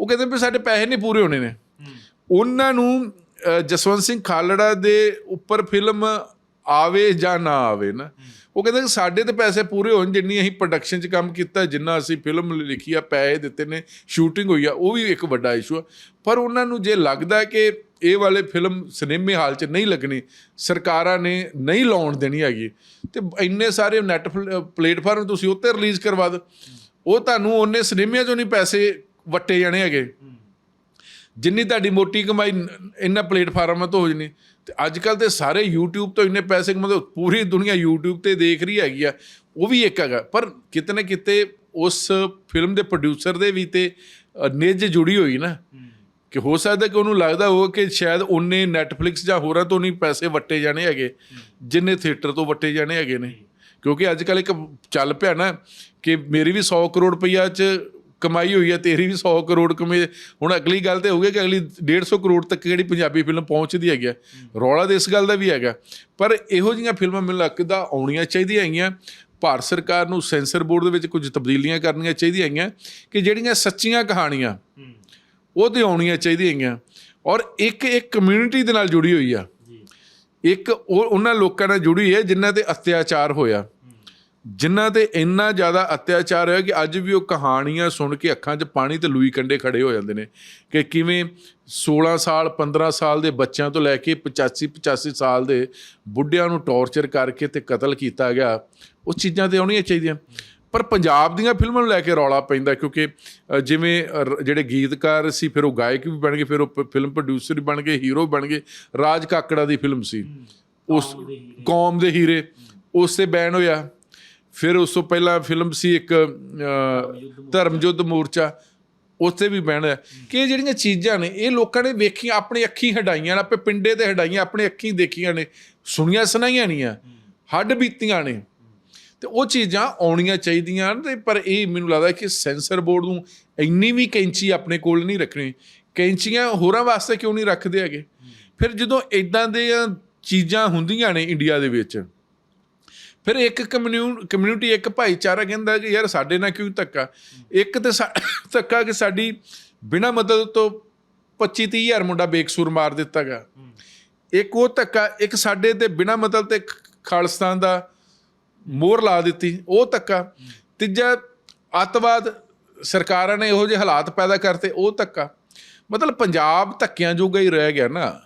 ਉਹ ਕਹਿੰਦੇ ਵੀ ਸਾਡੇ ਪੈਸੇ ਨਹੀਂ ਪੂਰੇ ਹੋਣੇ ਨੇ। ਉਹਨਾਂ ਨੂੰ ਜਸਵੰਤ ਸਿੰਘ ਖਾਲੜਾ ਦੇ ਉੱਪਰ ਫਿਲਮ ਆਵੇ ਜਾਂ ਨਾ ਆਵੇ ਨਾ ਉਹ ਕਹਿੰਦੇ ਕਿ ਸਾਡੇ ਤੇ ਪੈਸੇ ਪੂਰੇ ਹੋਣ ਜਿੰਨੀ ਅਸੀਂ ਪ੍ਰੋਡਕਸ਼ਨ 'ਚ ਕੰਮ ਕੀਤਾ ਜਿੰਨਾ ਅਸੀਂ ਫਿਲਮ ਲਿਖੀ ਆ ਪੈਸੇ ਦਿੱਤੇ ਨੇ ਸ਼ੂਟਿੰਗ ਹੋਈ ਆ ਉਹ ਵੀ ਇੱਕ ਵੱਡਾ ਇਸ਼ੂ ਆ। ਪਰ ਉਹਨਾਂ ਨੂੰ ਜੇ ਲੱਗਦਾ ਕਿ ਇਹ ਵਾਲੇ ਫਿਲਮ ਸਿਨੇਮੇ ਹਾਲ 'ਚ ਨਹੀਂ ਲੱਗਣੀ ਸਰਕਾਰਾਂ ਨੇ ਨਹੀਂ ਲਾਉਣ ਦੇਣੀ ਹੈਗੀ ਤੇ ਇੰਨੇ ਸਾਰੇ ਨੈਟ ਪਲੇਟਫਾਰਮ ਤੁਸੀਂ ਉੱਤੇ ਰਿਲੀਜ਼ ਕਰਵਾ ਦਿਓ। ਉਹ ਤੁਹਾਨੂੰ ਉਹਨੇ ਸਿਨੇਮਿਆਂ 'ਚੋਂ ਨਹੀਂ ਪੈਸੇ ਵੱਟੇ ਜਾਣੇ ਹੈਗੇ। ਜਿੰਨੀ ਤੁਹਾਡੀ ਮੋਟੀ ਕਮਾਈ ਇਹਨਾਂ ਪਲੇਟਫਾਰਮਾਂ ਤੋਂ ਹੋ ਜਣੀ। ਤੇ ਅੱਜ ਕੱਲ ਤੇ ਸਾਰੇ YouTube ਤੋਂ ਇੰਨੇ ਪੈਸੇ ਕਮਾਉਂਦੇ ਪੂਰੀ ਦੁਨੀਆ YouTube ਤੇ ਦੇਖ ਰਹੀ ਹੈਗੀ ਆ, ਉਹ ਵੀ ਇੱਕ ਹੈਗਾ। ਪਰ ਕਿਤੇ ਨਾ ਕਿਤੇ ਉਸ ਫਿਲਮ ਦੇ ਪ੍ਰੋਡਿਊਸਰ ਦੇ ਵੀ ਤੇ ਨਿੱਜ ਜੁੜੀ ਹੋਈ ਨਾ, ਕਿ ਹੋ ਸਕਦਾ ਕਿ ਉਹਨੂੰ ਲੱਗਦਾ ਹੋਵੇ ਕਿ ਸ਼ਾਇਦ ਉਹਨੇ Netflix ਜਾਂ ਹੋਰਾਂ ਤੋਂ ਨਹੀਂ ਪੈਸੇ ਵੱਟੇ ਜਾਣੇ ਹੈਗੇ, ਜਿੰਨੇ ਥੀਏਟਰ ਤੋਂ ਵੱਟੇ ਜਾਣੇ ਹੈਗੇ ਨੇ। ਕਿਉਂਕਿ ਅੱਜ ਕੱਲ ਇੱਕ ਚੱਲ ਪਿਆ ਨਾ, ਕਿ ਮੇਰੀ ਵੀ 100 ਕਰੋੜ ਰੁਪਈਆ ਚ ਕਮਾਈ ਹੋਈ ਹੈ ਤੇਰੀ ਵੀ 100 ਕਰੋੜ ਕਮੇ ਹੁਣ ਅਗਲੀ ਗੱਲ ਤੇ ਹੋਊਗੀ ਕਿ ਅਗਲੀ 150 ਕਰੋੜ ਤੱਕ ਕਿਹੜੀ ਪੰਜਾਬੀ ਫਿਲਮ ਪਹੁੰਚਦੀ ਹੈਗੀ ਆ। ਰੌਲਾ ਤੇ ਇਸ ਗੱਲ ਦਾ ਵੀ ਹੈਗਾ। ਪਰ ਇਹੋ ਜਿਹੀਆਂ ਫਿਲਮਾਂ ਮੈਨੂੰ ਲੱਗਦਾ ਆਉਣੀਆਂ ਚਾਹੀਦੀਆਂ ਹੈਗੀਆਂ। ਭਾਰਤ ਸਰਕਾਰ ਨੂੰ ਸੈਂਸਰ ਬੋਰਡ ਦੇ ਵਿੱਚ ਕੁਝ ਤਬਦੀਲੀਆਂ ਕਰਨੀਆਂ ਚਾਹੀਦੀਆਂ ਹੈਗੀਆਂ ਕਿ ਜਿਹੜੀਆਂ ਸੱਚੀਆਂ ਕਹਾਣੀਆਂ ਉਹ ਤੇ ਆਉਣੀਆਂ ਚਾਹੀਦੀਆਂ ਹੈਗੀਆਂ। ਔਰ ਇੱਕ ਇੱਕ ਕਮਿਊਨਿਟੀ ਦੇ ਨਾਲ ਜੁੜੀ ਹੋਈ ਆ। ਇੱਕ ਉਹ ਉਹਨਾਂ ਲੋਕਾਂ ਨਾਲ ਜੁੜੀ ਹੈ ਜਿਨ੍ਹਾਂ ਤੇ ਅਤਿਆਚਾਰ ਹੋਇਆ। ਜਿਨ੍ਹਾਂ ਤੇ ਇੰਨਾ ਜ਼ਿਆਦਾ ਅਤਿਆਚਾਰ ਹੋਇਆ ਕਿ ਅੱਜ ਵੀ ਉਹ ਕਹਾਣੀਆਂ ਸੁਣ ਕੇ ਅੱਖਾਂ 'ਚ ਪਾਣੀ ਤੇ ਲੂਈ ਕੰਡੇ ਖੜੇ ਹੋ ਜਾਂਦੇ ਨੇ ਕਿ ਕਿਵੇਂ 16 ਸਾਲ 15 ਸਾਲ ਦੇ ਬੱਚਿਆਂ ਤੋਂ ਲੈ ਕੇ 85 85 ਸਾਲ ਦੇ ਬੁੱਢਿਆਂ ਨੂੰ ਟੌਰਚਰ ਕਰਕੇ ਤੇ ਕਤਲ ਕੀਤਾ ਗਿਆ ਉਹ ਚੀਜ਼ਾਂ ਤੇ ਆਉਣੀਆਂ ਚਾਹੀਦੀਆਂ। ਪਰ ਪੰਜਾਬ ਦੀਆਂ ਫਿਲਮਾਂ ਨੂੰ ਲੈ ਕੇ ਰੌਲਾ ਪੈਂਦਾ ਕਿਉਂਕਿ ਜਿਵੇਂ ਜਿਹੜੇ ਗੀਤਕਾਰ ਸੀ ਫਿਰ ਉਹ ਗਾਇਕ ਵੀ ਬਣ ਗਏ ਫਿਰ ਉਹ ਫਿਲਮ ਪ੍ਰੋਡਿਊਸਰ ਵੀ ਬਣ ਗਏ ਹੀਰੋ ਬਣ ਗਏ ਰਾਜ ਕਾਕੜਾ ਦੀ ਫਿਲਮ ਸੀ। ਉਸ ਕੌਮ ਦੇ ਹੀਰੇ। ਉਸ ਤੇ ਬੈਨ ਹੋਇਆ। ਫਿਰ ਉਸ ਤੋਂ ਪਹਿਲਾਂ ਫਿਲਮ ਸੀ ਇੱਕ ਧਰਮ ਯੁੱਧ ਮੋਰਚਾ। ਉੱਥੇ ਵੀ ਬਹਿਣਾ ਕਿ ਇਹ ਜਿਹੜੀਆਂ ਚੀਜ਼ਾਂ ਨੇ, ਇਹ ਲੋਕਾਂ ਨੇ ਵੇਖੀਆਂ, ਆਪਣੇ ਅੱਖੀਂ ਹਡਾਈਆਂ ਨੇ, ਆਪੇ ਪਿੰਡੇ ਤੇ ਹਡਾਈਆਂ ਆਪਣੇ ਅੱਖੀਂ ਦੇਖੀਆਂ ਨੇ। ਸੁਣੀਆਂ ਸੁਣਾਈਆਂ ਨਹੀਂ ਆ, ਹੱਡ ਬੀਤੀਆਂ ਨੇ। ਤੇ ਉਹ ਚੀਜ਼ਾਂ ਆਉਣੀਆਂ ਚਾਹੀਦੀਆਂ ਨੇ ਤੇ ਪਰ ਇਹ ਮੈਨੂੰ ਲੱਗਦਾ ਕਿ ਸੈਂਸਰ ਬੋਰਡ ਨੂੰ ਇੰਨੀ ਵੀ ਕੈਂਚੀ ਆਪਣੇ ਕੋਲ ਨਹੀਂ ਰੱਖਣੀ। ਕੈਂਚੀਆਂ ਹੋਰਾਂ ਵਾਸਤੇ ਕਿਉਂ ਨਹੀਂ ਰੱਖਦੇ ਹੈਗੇ? ਫਿਰ ਜਦੋਂ ਇਦਾਂ ਦੇ ਚੀਜ਼ਾਂ ਹੁੰਦੀਆਂ ਨੇ ਇੰਡੀਆ ਦੇ ਵਿੱਚ ਫਿਰ ਇੱਕ ਕਮਿਊਨ ਕਮਿਊਨਿਟੀ ਇੱਕ ਭਾਈਚਾਰਾ ਕਹਿੰਦਾ ਕਿ ਯਾਰ ਸਾਡੇ ਨਾਲ ਕਿਉਂ ਧੱਕਾ? ਇੱਕ ਤੇ ਸਾ- ਧੱਕਾ ਕਿ ਸਾਡੀ ਬਿਨਾ ਮਦਦ ਤੋਂ 25 30 ਹਜ਼ਾਰ ਮੁੰਡਾ ਬੇਕਸੂਰ ਮਾਰ ਦਿੱਤਾ ਗਿਆ ਇੱਕ ਉਹ ਧੱਕਾ, ਇੱਕ ਸਾਡੇ ਤੇ ਬਿਨਾ ਮਦਦ ਤੇ ਖਾਲਿਸਤਾਨ ਦਾ ਮੋਹਰ ਲਾ ਦਿੱਤੀ, ਉਹ ਧੱਕਾ। ਤੀਜਾ, ਅੱਤਵਾਦ, ਸਰਕਾਰਾਂ ਨੇ ਇਹੋ ਜਿਹੇ ਹਾਲਾਤ ਪੈਦਾ ਕਰਤੇ, ਉਹ ਧੱਕਾ। ਮਤਲਬ ਪੰਜਾਬ ਧੱਕਿਆਂ ਜੋਗਾ ਹੀ ਰਹਿ ਗਿਆ ਨਾ।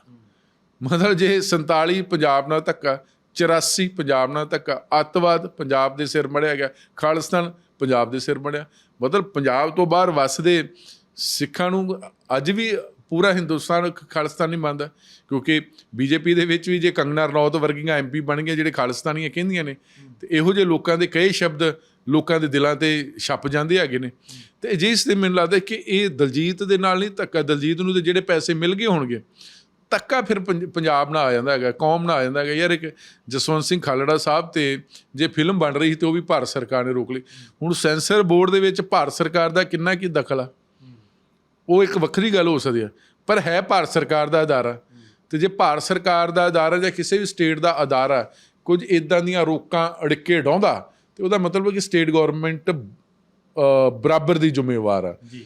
ਮਤਲਬ ਜੇ 47 ਪੰਜਾਬ ਨਾਲ ਧੱਕਾ 84 ਪੰਜਾਬ ਨਾਲ ਧੱਕਾ, ਅੱਤਵਾਦ ਪੰਜਾਬ ਦੇ ਸਿਰ ਮੜਿਆ ਗਿਆ, ਖਾਲਿਸਤਾਨ ਪੰਜਾਬ ਦੇ ਸਿਰ ਮੜਿਆ। ਮਤਲਬ ਪੰਜਾਬ ਤੋਂ ਬਾਹਰ ਵੱਸਦੇ ਸਿੱਖਾਂ ਨੂੰ ਅੱਜ ਵੀ ਪੂਰਾ ਹਿੰਦੁਸਤਾਨ ਖ- ਖਾਲਿਸਤਾਨੀ ਮੰਨਦਾ, ਕਿਉਂਕਿ ਬੀਜੇਪੀ ਦੇ ਵਿੱਚ ਵੀ ਜੇ ਕੰਗਨਾ ਰਣੌਤ ਵਰਗੀਆਂ ਐਮਪੀ ਬਣ ਗਈਆਂ, ਜਿਹੜੇ ਖਾਲਿਸਤਾਨੀਆਂ ਕਹਿੰਦੀਆਂ ਨੇ, ਤੇ ਇਹੋ ਜਿਹੇ ਲੋਕਾਂ ਦੇ ਕਈ ਸ਼ਬਦ ਲੋਕਾਂ ਦੇ ਦਿਲਾਂ ਤੇ ਛਪ ਜਾਂਦੇ ਹੈਗੇ ਨੇ। ਤੇ ਜਿਸ ਤੇ ਮੈਨੂੰ ਲੱਗਦਾ ਕਿ ਇਹ ਦਲਜੀਤ ਦੇ ਨਾਲ ਨਹੀਂ ਧੱਕਾ, ਦਲਜੀਤ ਨੂੰ ਤੇ ਜਿਹੜੇ ਪੈਸੇ ਮਿਲ ਗਏ ਹੋਣਗੇ ਧੱਕਾ ਫਿਰ ਪੰਜਾਬ ਨਾਲ ਆ ਜਾਂਦਾ ਹੈਗਾ, ਕੌਮ ਨਾਲ ਆ ਜਾਂਦਾ ਹੈਗਾ। ਯਾਰ ਇੱਕ ਜਸਵੰਤ ਸਿੰਘ ਖਾਲੜਾ ਸਾਹਿਬ ਤੇ ਜੇ ਫਿਲਮ ਬਣ ਰਹੀ ਸੀ ਤੇ ਉਹ ਵੀ ਭਾਰਤ ਸਰਕਾਰ ਨੇ ਰੋਕ ਲਈ। ਹੁਣ ਸੈਂਸਰ ਬੋਰਡ ਦੇ ਵਿੱਚ ਭਾਰਤ ਸਰਕਾਰ ਦਾ ਕਿੰਨਾ ਕੀ ਦਖਲ ਆ। ਉਹ ਇੱਕ ਵੱਖਰੀ ਗੱਲ ਹੋ ਸਕਦੀ ਆ। ਪਰ ਹੈ ਭਾਰਤ ਸਰਕਾਰ ਦਾ ਅਦਾਰਾ। ਤੇ ਜੇ ਭਾਰਤ ਸਰਕਾਰ ਦਾ ਅਦਾਰਾ ਜਾਂ ਕਿਸੇ ਵੀ ਸਟੇਟ ਦਾ ਅਦਾਰਾ ਕੁਝ ਇਦਾਂ ਦੀਆਂ ਰੋਕਾਂ ਅੜਿੱਕੇ ਡਾਉਂਦਾ, ਤੇ ਉਹਦਾ ਮਤਲਬ ਹੈ ਕਿ ਸਟੇਟ ਗਵਰਨਮੈਂਟ ਬਰਾਬਰ ਦੀ ਜ਼ਿੰਮੇਵਾਰ ਆ। ਜੀ।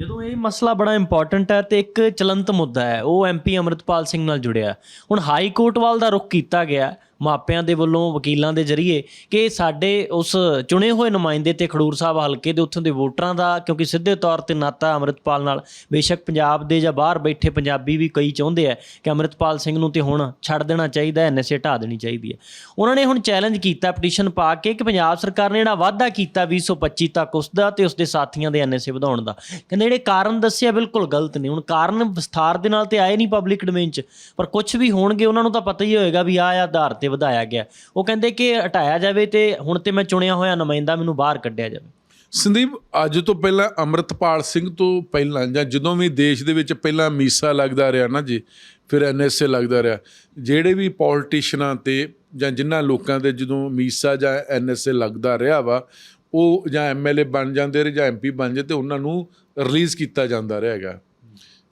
ਜਦੋਂ ਇਹ ਮਸਲਾ ਬੜਾ ਇੰਪੋਰਟੈਂਟ ਹੈ ਤੇ ਇੱਕ ਚਲੰਤ ਮੁੱਦਾ ਹੈ, ਉਹ ਐਮਪੀ ਅਮਰਿਤਪਾਲ ਸਿੰਘ ਨਾਲ ਜੁੜਿਆ। ਹੁਣ ਹਾਈ ਕੋਰਟ ਵੱਲ ਦਾ ਰੁਖ ਕੀਤਾ ਗਿਆ। ਮਾਪਿਆਂ ਦੇ ਵੱਲੋਂ, ਵਕੀਲਾਂ ਦੇ ਜ਼ਰੀਏ ਕਿ ਸਾਡੇ ਉਸ ਚੁਣੇ ਹੋਏ ਨੁਮਾਇੰਦੇ ਤੇ ਖਡੂਰ ਸਾਹਿਬ ਹਲਕੇ ਦੇ ਉੱਥੋਂ ਦੇ ਵੋਟਰਾਂ ਦਾ, ਕਿਉਂਕਿ ਸਿੱਧੇ ਤੌਰ ਤੇ ਨਾਤਾ ਅਮਰਿਤਪਾਲ ਨਾਲ ਬੇਸ਼ੱਕ ਪੰਜਾਬ ਦੇ ਜਾਂ ਬਾਹਰ ਬੈਠੇ ਪੰਜਾਬੀ ਵੀ ਕਈ ਚਾਹੁੰਦੇ ਆ ਕਿ ਅਮਰਿਤਪਾਲ ਸਿੰਘ ਨੂੰ ਤੇ ਹੁਣ ਛੱਡ ਦੇਣਾ ਚਾਹੀਦਾ ਹੈ ਨਸ਼ੇ ਢਾ ਦੇਣੀ ਚਾਹੀਦੀ ਹੈ ਉਹਨਾਂ ਨੇ ਹੁਣ ਚੈਲੰਜ ਕੀਤਾ ਪਟੀਸ਼ਨ ਪਾ ਕੇ ਕਿ ਪੰਜਾਬ ਸਰਕਾਰ ਨੇ ਜਿਹੜਾ ਵਾਅਦਾ ਕੀਤਾ 2025 ਤੱਕ ਉਸ ਦਾ ਤੇ ਉਸ ਦੇ ਸਾਥੀਆਂ ਦੇ ਐਨਐਸਏ ਵਧਾਉਣ ਦਾ। ਕਹਿੰਦੇ ਜਿਹੜੇ ਕਾਰਨ ਦੱਸਿਆ ਬਿਲਕੁਲ ਗਲਤ ਨੇ। ਹੁਣ ਕਾਰਨ ਵਿਸਥਾਰ ਦੇ ਨਾਲ ਤੇ ਆਏ ਨਹੀਂ ਪਬਲਿਕ ਡੋਮੇਨ 'ਚ, ਪਰ ਕੁਝ ਵੀ ਹੋਣਗੇ, ਉਹਨਾਂ ਨੂੰ ਤਾਂ ਪਤਾ ਹੀ ਹੋਏਗਾ ਵੀ ਆਹ ਆਧਾਰ ਤੇ ਵਧਾਇਆ ਗਿਆ। ਉਹ ਕਹਿੰਦੇ ਕਿ ਹਟਾਇਆ ਜਾਵੇ ਤੇ ਹੁਣ ਤੇ ਮੈਂ ਚੁਣਿਆ ਹੋਇਆ ਨੁਮਾਇੰਦਾ ਮੈਨੂੰ ਬਾਹਰ ਕੱਢਿਆ ਜਾਵੇ। ਸੰਦੀਪ, ਅੱਜ ਤੋਂ ਪਹਿਲਾਂ ਅੰਮ੍ਰਿਤਪਾਲ ਸਿੰਘ ਤੋਂ ਪਹਿਲਾਂ ਜਾਂ ਜਦੋਂ ਵੀ ਦੇਸ਼ ਦੇ ਵਿੱਚ ਪਹਿਲਾਂ ਮੀਸਾ ਲੱਗਦਾ ਰਿਹਾ ਨਾ ਜੀ, ਫਿਰ ਐਨਐਸਏ ਲੱਗਦਾ ਰਿਹਾ, ਜਿਹੜੇ ਵੀ ਪੋਲਿਟਿਸ਼ੀਅਨਾਂ ਤੇ ਜਾਂ ਜਿਨ੍ਹਾਂ ਲੋਕਾਂ ਦੇ ਜਦੋਂ ਮੀਸਾ ਜਾਂ ਐਨਐਸਏ ਲੱਗਦਾ ਰਿਹਾ ਵਾ, ਉਹ ਜਾਂ ਐਮਐਲਏ ਬਣ ਜਾਂਦੇ ਰਹੇ ਜਾਂ ਐਮਪੀ ਬਣ ਜਾਂਦੇ, ਤੇ ਉਹਨਾਂ ਨੂੰ ਰਿਲੀਜ਼ ਕੀਤਾ ਜਾਂਦਾ ਰਿਹਾ ਹੈਗਾ।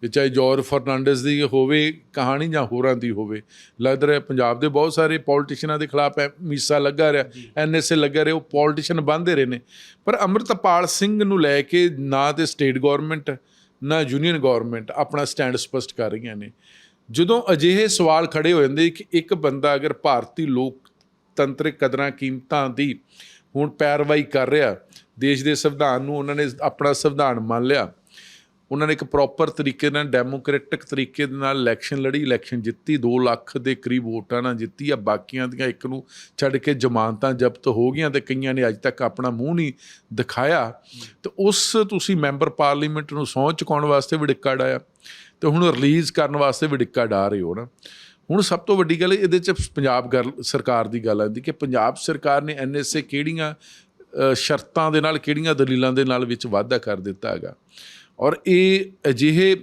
ਇਹ ਚਾਹੇ ਜੋਰ ਫਰਨਾਂਡਸ ਦੀ ਹੋਵੇ ਕਹਾਣੀ ਜਾਂ ਹੋਰਾਂ ਦੀ ਹੋਵੇ ਲੱਗਦਾ ਰਿਹਾ ਪੰਜਾਬ ਦੇ ਬਹੁਤ ਸਾਰੇ ਪੋਲਿਟਿਸ਼ੀਅਨਾਂ ਦੇ ਖਿਲਾਫ ਐ- ਮੀਸਾ ਲੱਗਾ ਰਿਹਾ ਐਨਐਸਏ ਲੱਗਾ ਰਿਹਾ ਉਹ ਪੋਲਿਟਿਸ਼ੀਅਨ ਬੰਦੇ ਰਹੇ ਨੇ। ਪਰ ਅੰਮ੍ਰਿਤਪਾਲ ਸਿੰਘ ਨੂੰ ਲੈ ਕੇ ਨਾ ਤੇ ਸਟੇਟ ਗਵਰਨਮੈਂਟ ਨਾ ਯੂਨੀਅਨ ਗਵਰਨਮੈਂਟ ਆਪਣਾ ਸਟੈਂਡ ਸਪਸ਼ਟ ਕਰ ਰਹੀਆਂ ਨੇ। ਜਦੋਂ ਅਜਿਹੇ ਸਵਾਲ ਖੜੇ ਹੋ ਜਾਂਦੇ ਕਿ ਇੱਕ ਬੰਦਾ ਅਗਰ ਭਾਰਤੀ ਲੋਕਤੰਤਰਿਕ ਕਦਰਾਂ ਕੀਮਤਾਂ ਦੀ ਹੁਣ ਪੈਰਵਾਈ ਕਰ ਰਿਹਾ ਦੇਸ਼ ਦੇ ਸੰਵਿਧਾਨ ਨੂੰ ਉਹਨਾਂ ਨੇ ਆਪਣਾ ਸੰਵਿਧਾਨ ਮੰਨ ਲਿਆ ਉਹਨਾਂ ਨੇ ਇੱਕ ਪ੍ਰੋਪਰ ਤਰੀਕੇ ਨਾਲ ਡੈਮੋਕ੍ਰੈਟਿਕ ਤਰੀਕੇ ਦੇ ਨਾਲ ਇਲੈਕਸ਼ਨ ਲੜੀ ਇਲੈਕਸ਼ਨ ਜਿੱਤੀ 2 ਲੱਖ ਦੇ ਕਰੀਬ ਵੋਟਾਂ ਨਾਲ ਜਿੱਤੀ, ਆ ਬਾਕੀਆਂ ਦੀਆਂ ਇੱਕ ਨੂੰ ਛੱਡ ਕੇ ਜ਼ਮਾਨਤਾਂ ਜ਼ਬਤ ਹੋ ਗਈਆਂ ਤੇ ਕਈਆਂ ਨੇ ਅੱਜ ਤੱਕ ਆਪਣਾ ਮੂੰਹ ਨਹੀਂ ਦਿਖਾਇਆ। ਤੇ ਉਸ ਤੁਸੀਂ ਮੈਂਬਰ ਪਾਰਲੀਮੈਂਟ ਨੂੰ ਸਹੁੰ ਚੁਕਾਉਣ ਵਾਸਤੇ ਵਿੜਿੱਕਾ ਡਾਇਆ। ਤੇ ਹੁਣ ਰਿਲੀਜ਼ ਕਰਨ ਵਾਸਤੇ ਵਿੜਿੱਕਾ ਡਾ ਰਹੇ ਹੋ ਨਾ। ਹੁਣ ਸਭ ਤੋਂ ਵੱਡੀ ਗੱਲ ਇਹਦੇ ਚ ਪੰਜਾਬ ਗੱਲ, ਸਰਕਾਰ ਦੀ ਗੱਲ ਆਉਂਦੀ ਕਿ ਪੰਜਾਬ ਸਰਕਾਰ ਨੇ ਐਨਐਸਏ ਕਿਹੜੀਆਂ ਸ਼ਰਤਾਂ ਦੇ ਨਾਲ, ਕਿਹੜੀਆਂ ਦਲੀਲਾਂ ਦੇ ਨਾਲ ਵਿੱਚ ਵਾਅਦਾ ਕਰ ਦਿੱਤਾ ਹੈਗਾ। ਔਰ ਇਹ ਅਜਿਹੇ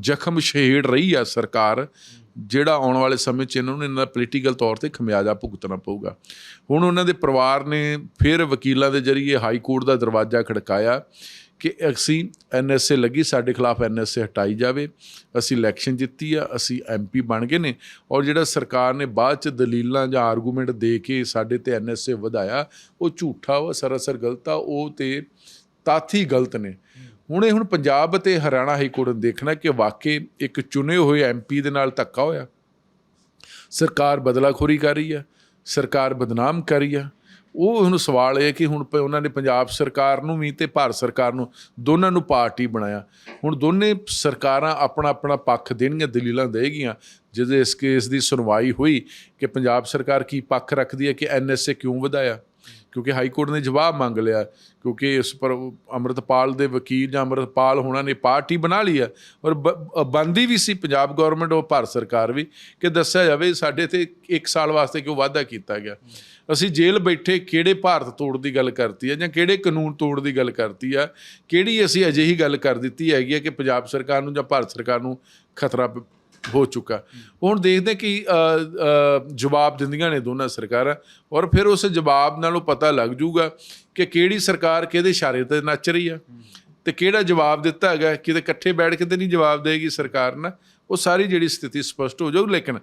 ਜ਼ਖਮ ਛੇੜ ਰਹੀ ਆ ਸਰਕਾਰ, ਜਿਹੜਾ ਆਉਣ ਵਾਲੇ ਸਮੇਂ 'ਚ ਇਹਨਾਂ ਨੂੰ ਇਹਨਾਂ ਦਾ ਪੋਲੀਟੀਕਲ ਤੌਰ ਤੇ ਖਮਿਆਜਾ ਭੁਗਤਣਾ ਪਊਗਾ। ਹੁਣ ਉਹਨਾਂ ਦੇ ਪਰਿਵਾਰ ਨੇ ਫਿਰ ਵਕੀਲਾਂ ਦੇ ਜ਼ਰੀਏ ਹਾਈ ਕੋਰਟ ਦਾ ਦਰਵਾਜ਼ਾ ਖੜਕਾਇਆ ਕਿ ਅਸੀਂ ਐਨਐਸਏ ਲੱਗੀ, ਸਾਡੇ ਖਿਲਾਫ ਐਨਐਸਏ ਹਟਾਈ ਜਾਵੇ। ਅਸੀਂ ਇਲੈਕਸ਼ਨ ਜਿੱਤੀ ਆ, ਅਸੀਂ ਐਮਪੀ ਬਣ ਗਏ ਨੇ। ਔਰ ਜਿਹੜਾ ਸਰਕਾਰ ਨੇ ਬਾਅਦ ਚ ਦਲੀਲਾਂ ਜਾਂ ਆਰਗੂਮੈਂਟ ਦੇ ਕੇ ਸਾਡੇ ਤੇ ਐਨਐਸਏ ਵਧਾਇਆ, ਉਹ ਝੂਠਾ ਵਾ, ਸਰਾਸਰ ਗਲਤ ਆ, ਉਹ ਤੇ ਤਾਥੀ ਗਲਤ ਨੇ। ਹੁਣ ਇਹ ਹੁਣ ਪੰਜਾਬ ਅਤੇ ਹਰਿਆਣਾ ਹਾਈ ਕੋਰਟ ਨੇ ਦੇਖਣਾ ਕਿ ਵਾਕਈ ਇੱਕ ਚੁਣੇ ਹੋਏ ਐਮਪੀ ਦੇ ਨਾਲ ਧੱਕਾ ਹੋਇਆ। ਸਰਕਾਰ ਬਦਲਾਖੋਰੀ ਕਰ ਰਹੀ ਆ, ਸਰਕਾਰ ਬਦਨਾਮ ਕਰ ਰਹੀ ਆ। ਉਹ ਹੁਣ ਸਵਾਲ ਇਹ ਹੈ ਕਿ ਹੁਣ ਪ- ਉਹਨਾਂ ਨੇ ਪੰਜਾਬ ਸਰਕਾਰ ਨੂੰ ਵੀ ਤੇ ਭਾਰਤ ਸਰਕਾਰ ਨੂੰ ਦੋਨਾਂ ਨੂੰ ਪਾਰਟੀ ਬਣਾਇਆ। ਹੁਣ ਦੋਨੇ ਸਰਕਾਰਾਂ ਆਪਣਾ ਆਪਣਾ ਪੱਖ ਦੇਣਗੀਆਂ, ਦਲੀਲਾਂ ਦੇਗੀਆਂ ਜਦੋਂ ਇਸ ਕੇਸ ਦੀ ਸੁਣਵਾਈ ਹੋਈ ਕਿ ਪੰਜਾਬ ਸਰਕਾਰ ਕੀ ਪੱਖ ਰੱਖਦੀ ਹੈ ਕਿ ਐਨਐਸਏ ਕਿਉਂ ਵਧਾਇਆ? ਕਿਉਂਕਿ ਹਾਈ ਕੋਰਟ ਨੇ ਜਵਾਬ ਮੰਗ ਲਿਆ ਕਿਉਂਕਿ ਇਸ ਪਰ ਅੰਮ੍ਰਿਤਪਾਲ ਦੇ ਵਕੀਲ ਜਾਂ ਅੰਮ੍ਰਿਤਪਾਲ ਹੋਣਾ ਨੇ ਪਾਰਟੀ ਬਣਾ ਲਈ ਹੈ ਔਰ ਬੰਦੀ ਵੀ ਸੀ ਪੰਜਾਬ ਗਵਰਨਮੈਂਟ ਔਰ ਭਾਰਤ ਸਰਕਾਰ ਵੀ, ਕਿ ਦੱਸਿਆ ਜਾਵੇ ਸਾਡੇ ਤੇ 1 ਸਾਲ ਵਾਸਤੇ ਕਿਉਂ ਵਾਅਦਾ ਕੀਤਾ ਗਿਆ। ਅਸੀਂ ਜੇਲ੍ਹ ਬੈਠੇ ਕਿਹੜੇ ਭਾਰਤ ਤੋੜ ਦੀ ਗੱਲ ਕਰਤੀ ਹੈ ਜਾਂ ਕਿਹੜੇ ਕਾਨੂੰਨ ਤੋੜ ਦੀ ਗੱਲ ਕਰਤੀ ਆ ਕਿਹੜੀ ਅਸੀਂ ਅਜਿਹੀ ਗੱਲ ਕਰ ਦਿੱਤੀ ਹੈਗੀ ਹੈ ਕਿ ਪੰਜਾਬ ਸਰਕਾਰ ਨੂੰ ਜਾਂ ਭਾਰਤ ਸਰਕਾਰ ਨੂੰ ਖਤਰਾ ਹੋ ਚੁੱਕਾ। ਹੁਣ ਦੇਖਦੇ ਕਿ ਜਵਾਬ ਦਿੰਦੀਆਂ ਨੇ ਦੋਨਾਂ ਸਰਕਾਰਾਂ ਔਰ ਫਿਰ ਉਸ ਜਵਾਬ ਨਾਲੋਂ ਪਤਾ ਲੱਗ ਜੂਗਾ ਕਿ ਕਿਹੜੀ ਸਰਕਾਰ ਕਿਹਦੇ ਇਸ਼ਾਰੇ ਤੇ ਨੱਚ ਰਹੀ ਆ ਤੇ ਕਿਹੜਾ ਜਵਾਬ ਦਿੱਤਾ ਹੈਗਾ, ਕਿਤੇ ਇਕੱਠੇ ਬੈਠ ਕੇ ਤੇ ਨਹੀਂ ਜਵਾਬ ਦੇਗੀ ਸਰਕਾਰ ਨਾ, ਉਹ ਸਾਰੀ ਜਿਹੜੀ ਸਥਿਤੀ ਸਪਸ਼ਟ ਹੋ ਜਾਊ। ਲੇਕਿਨ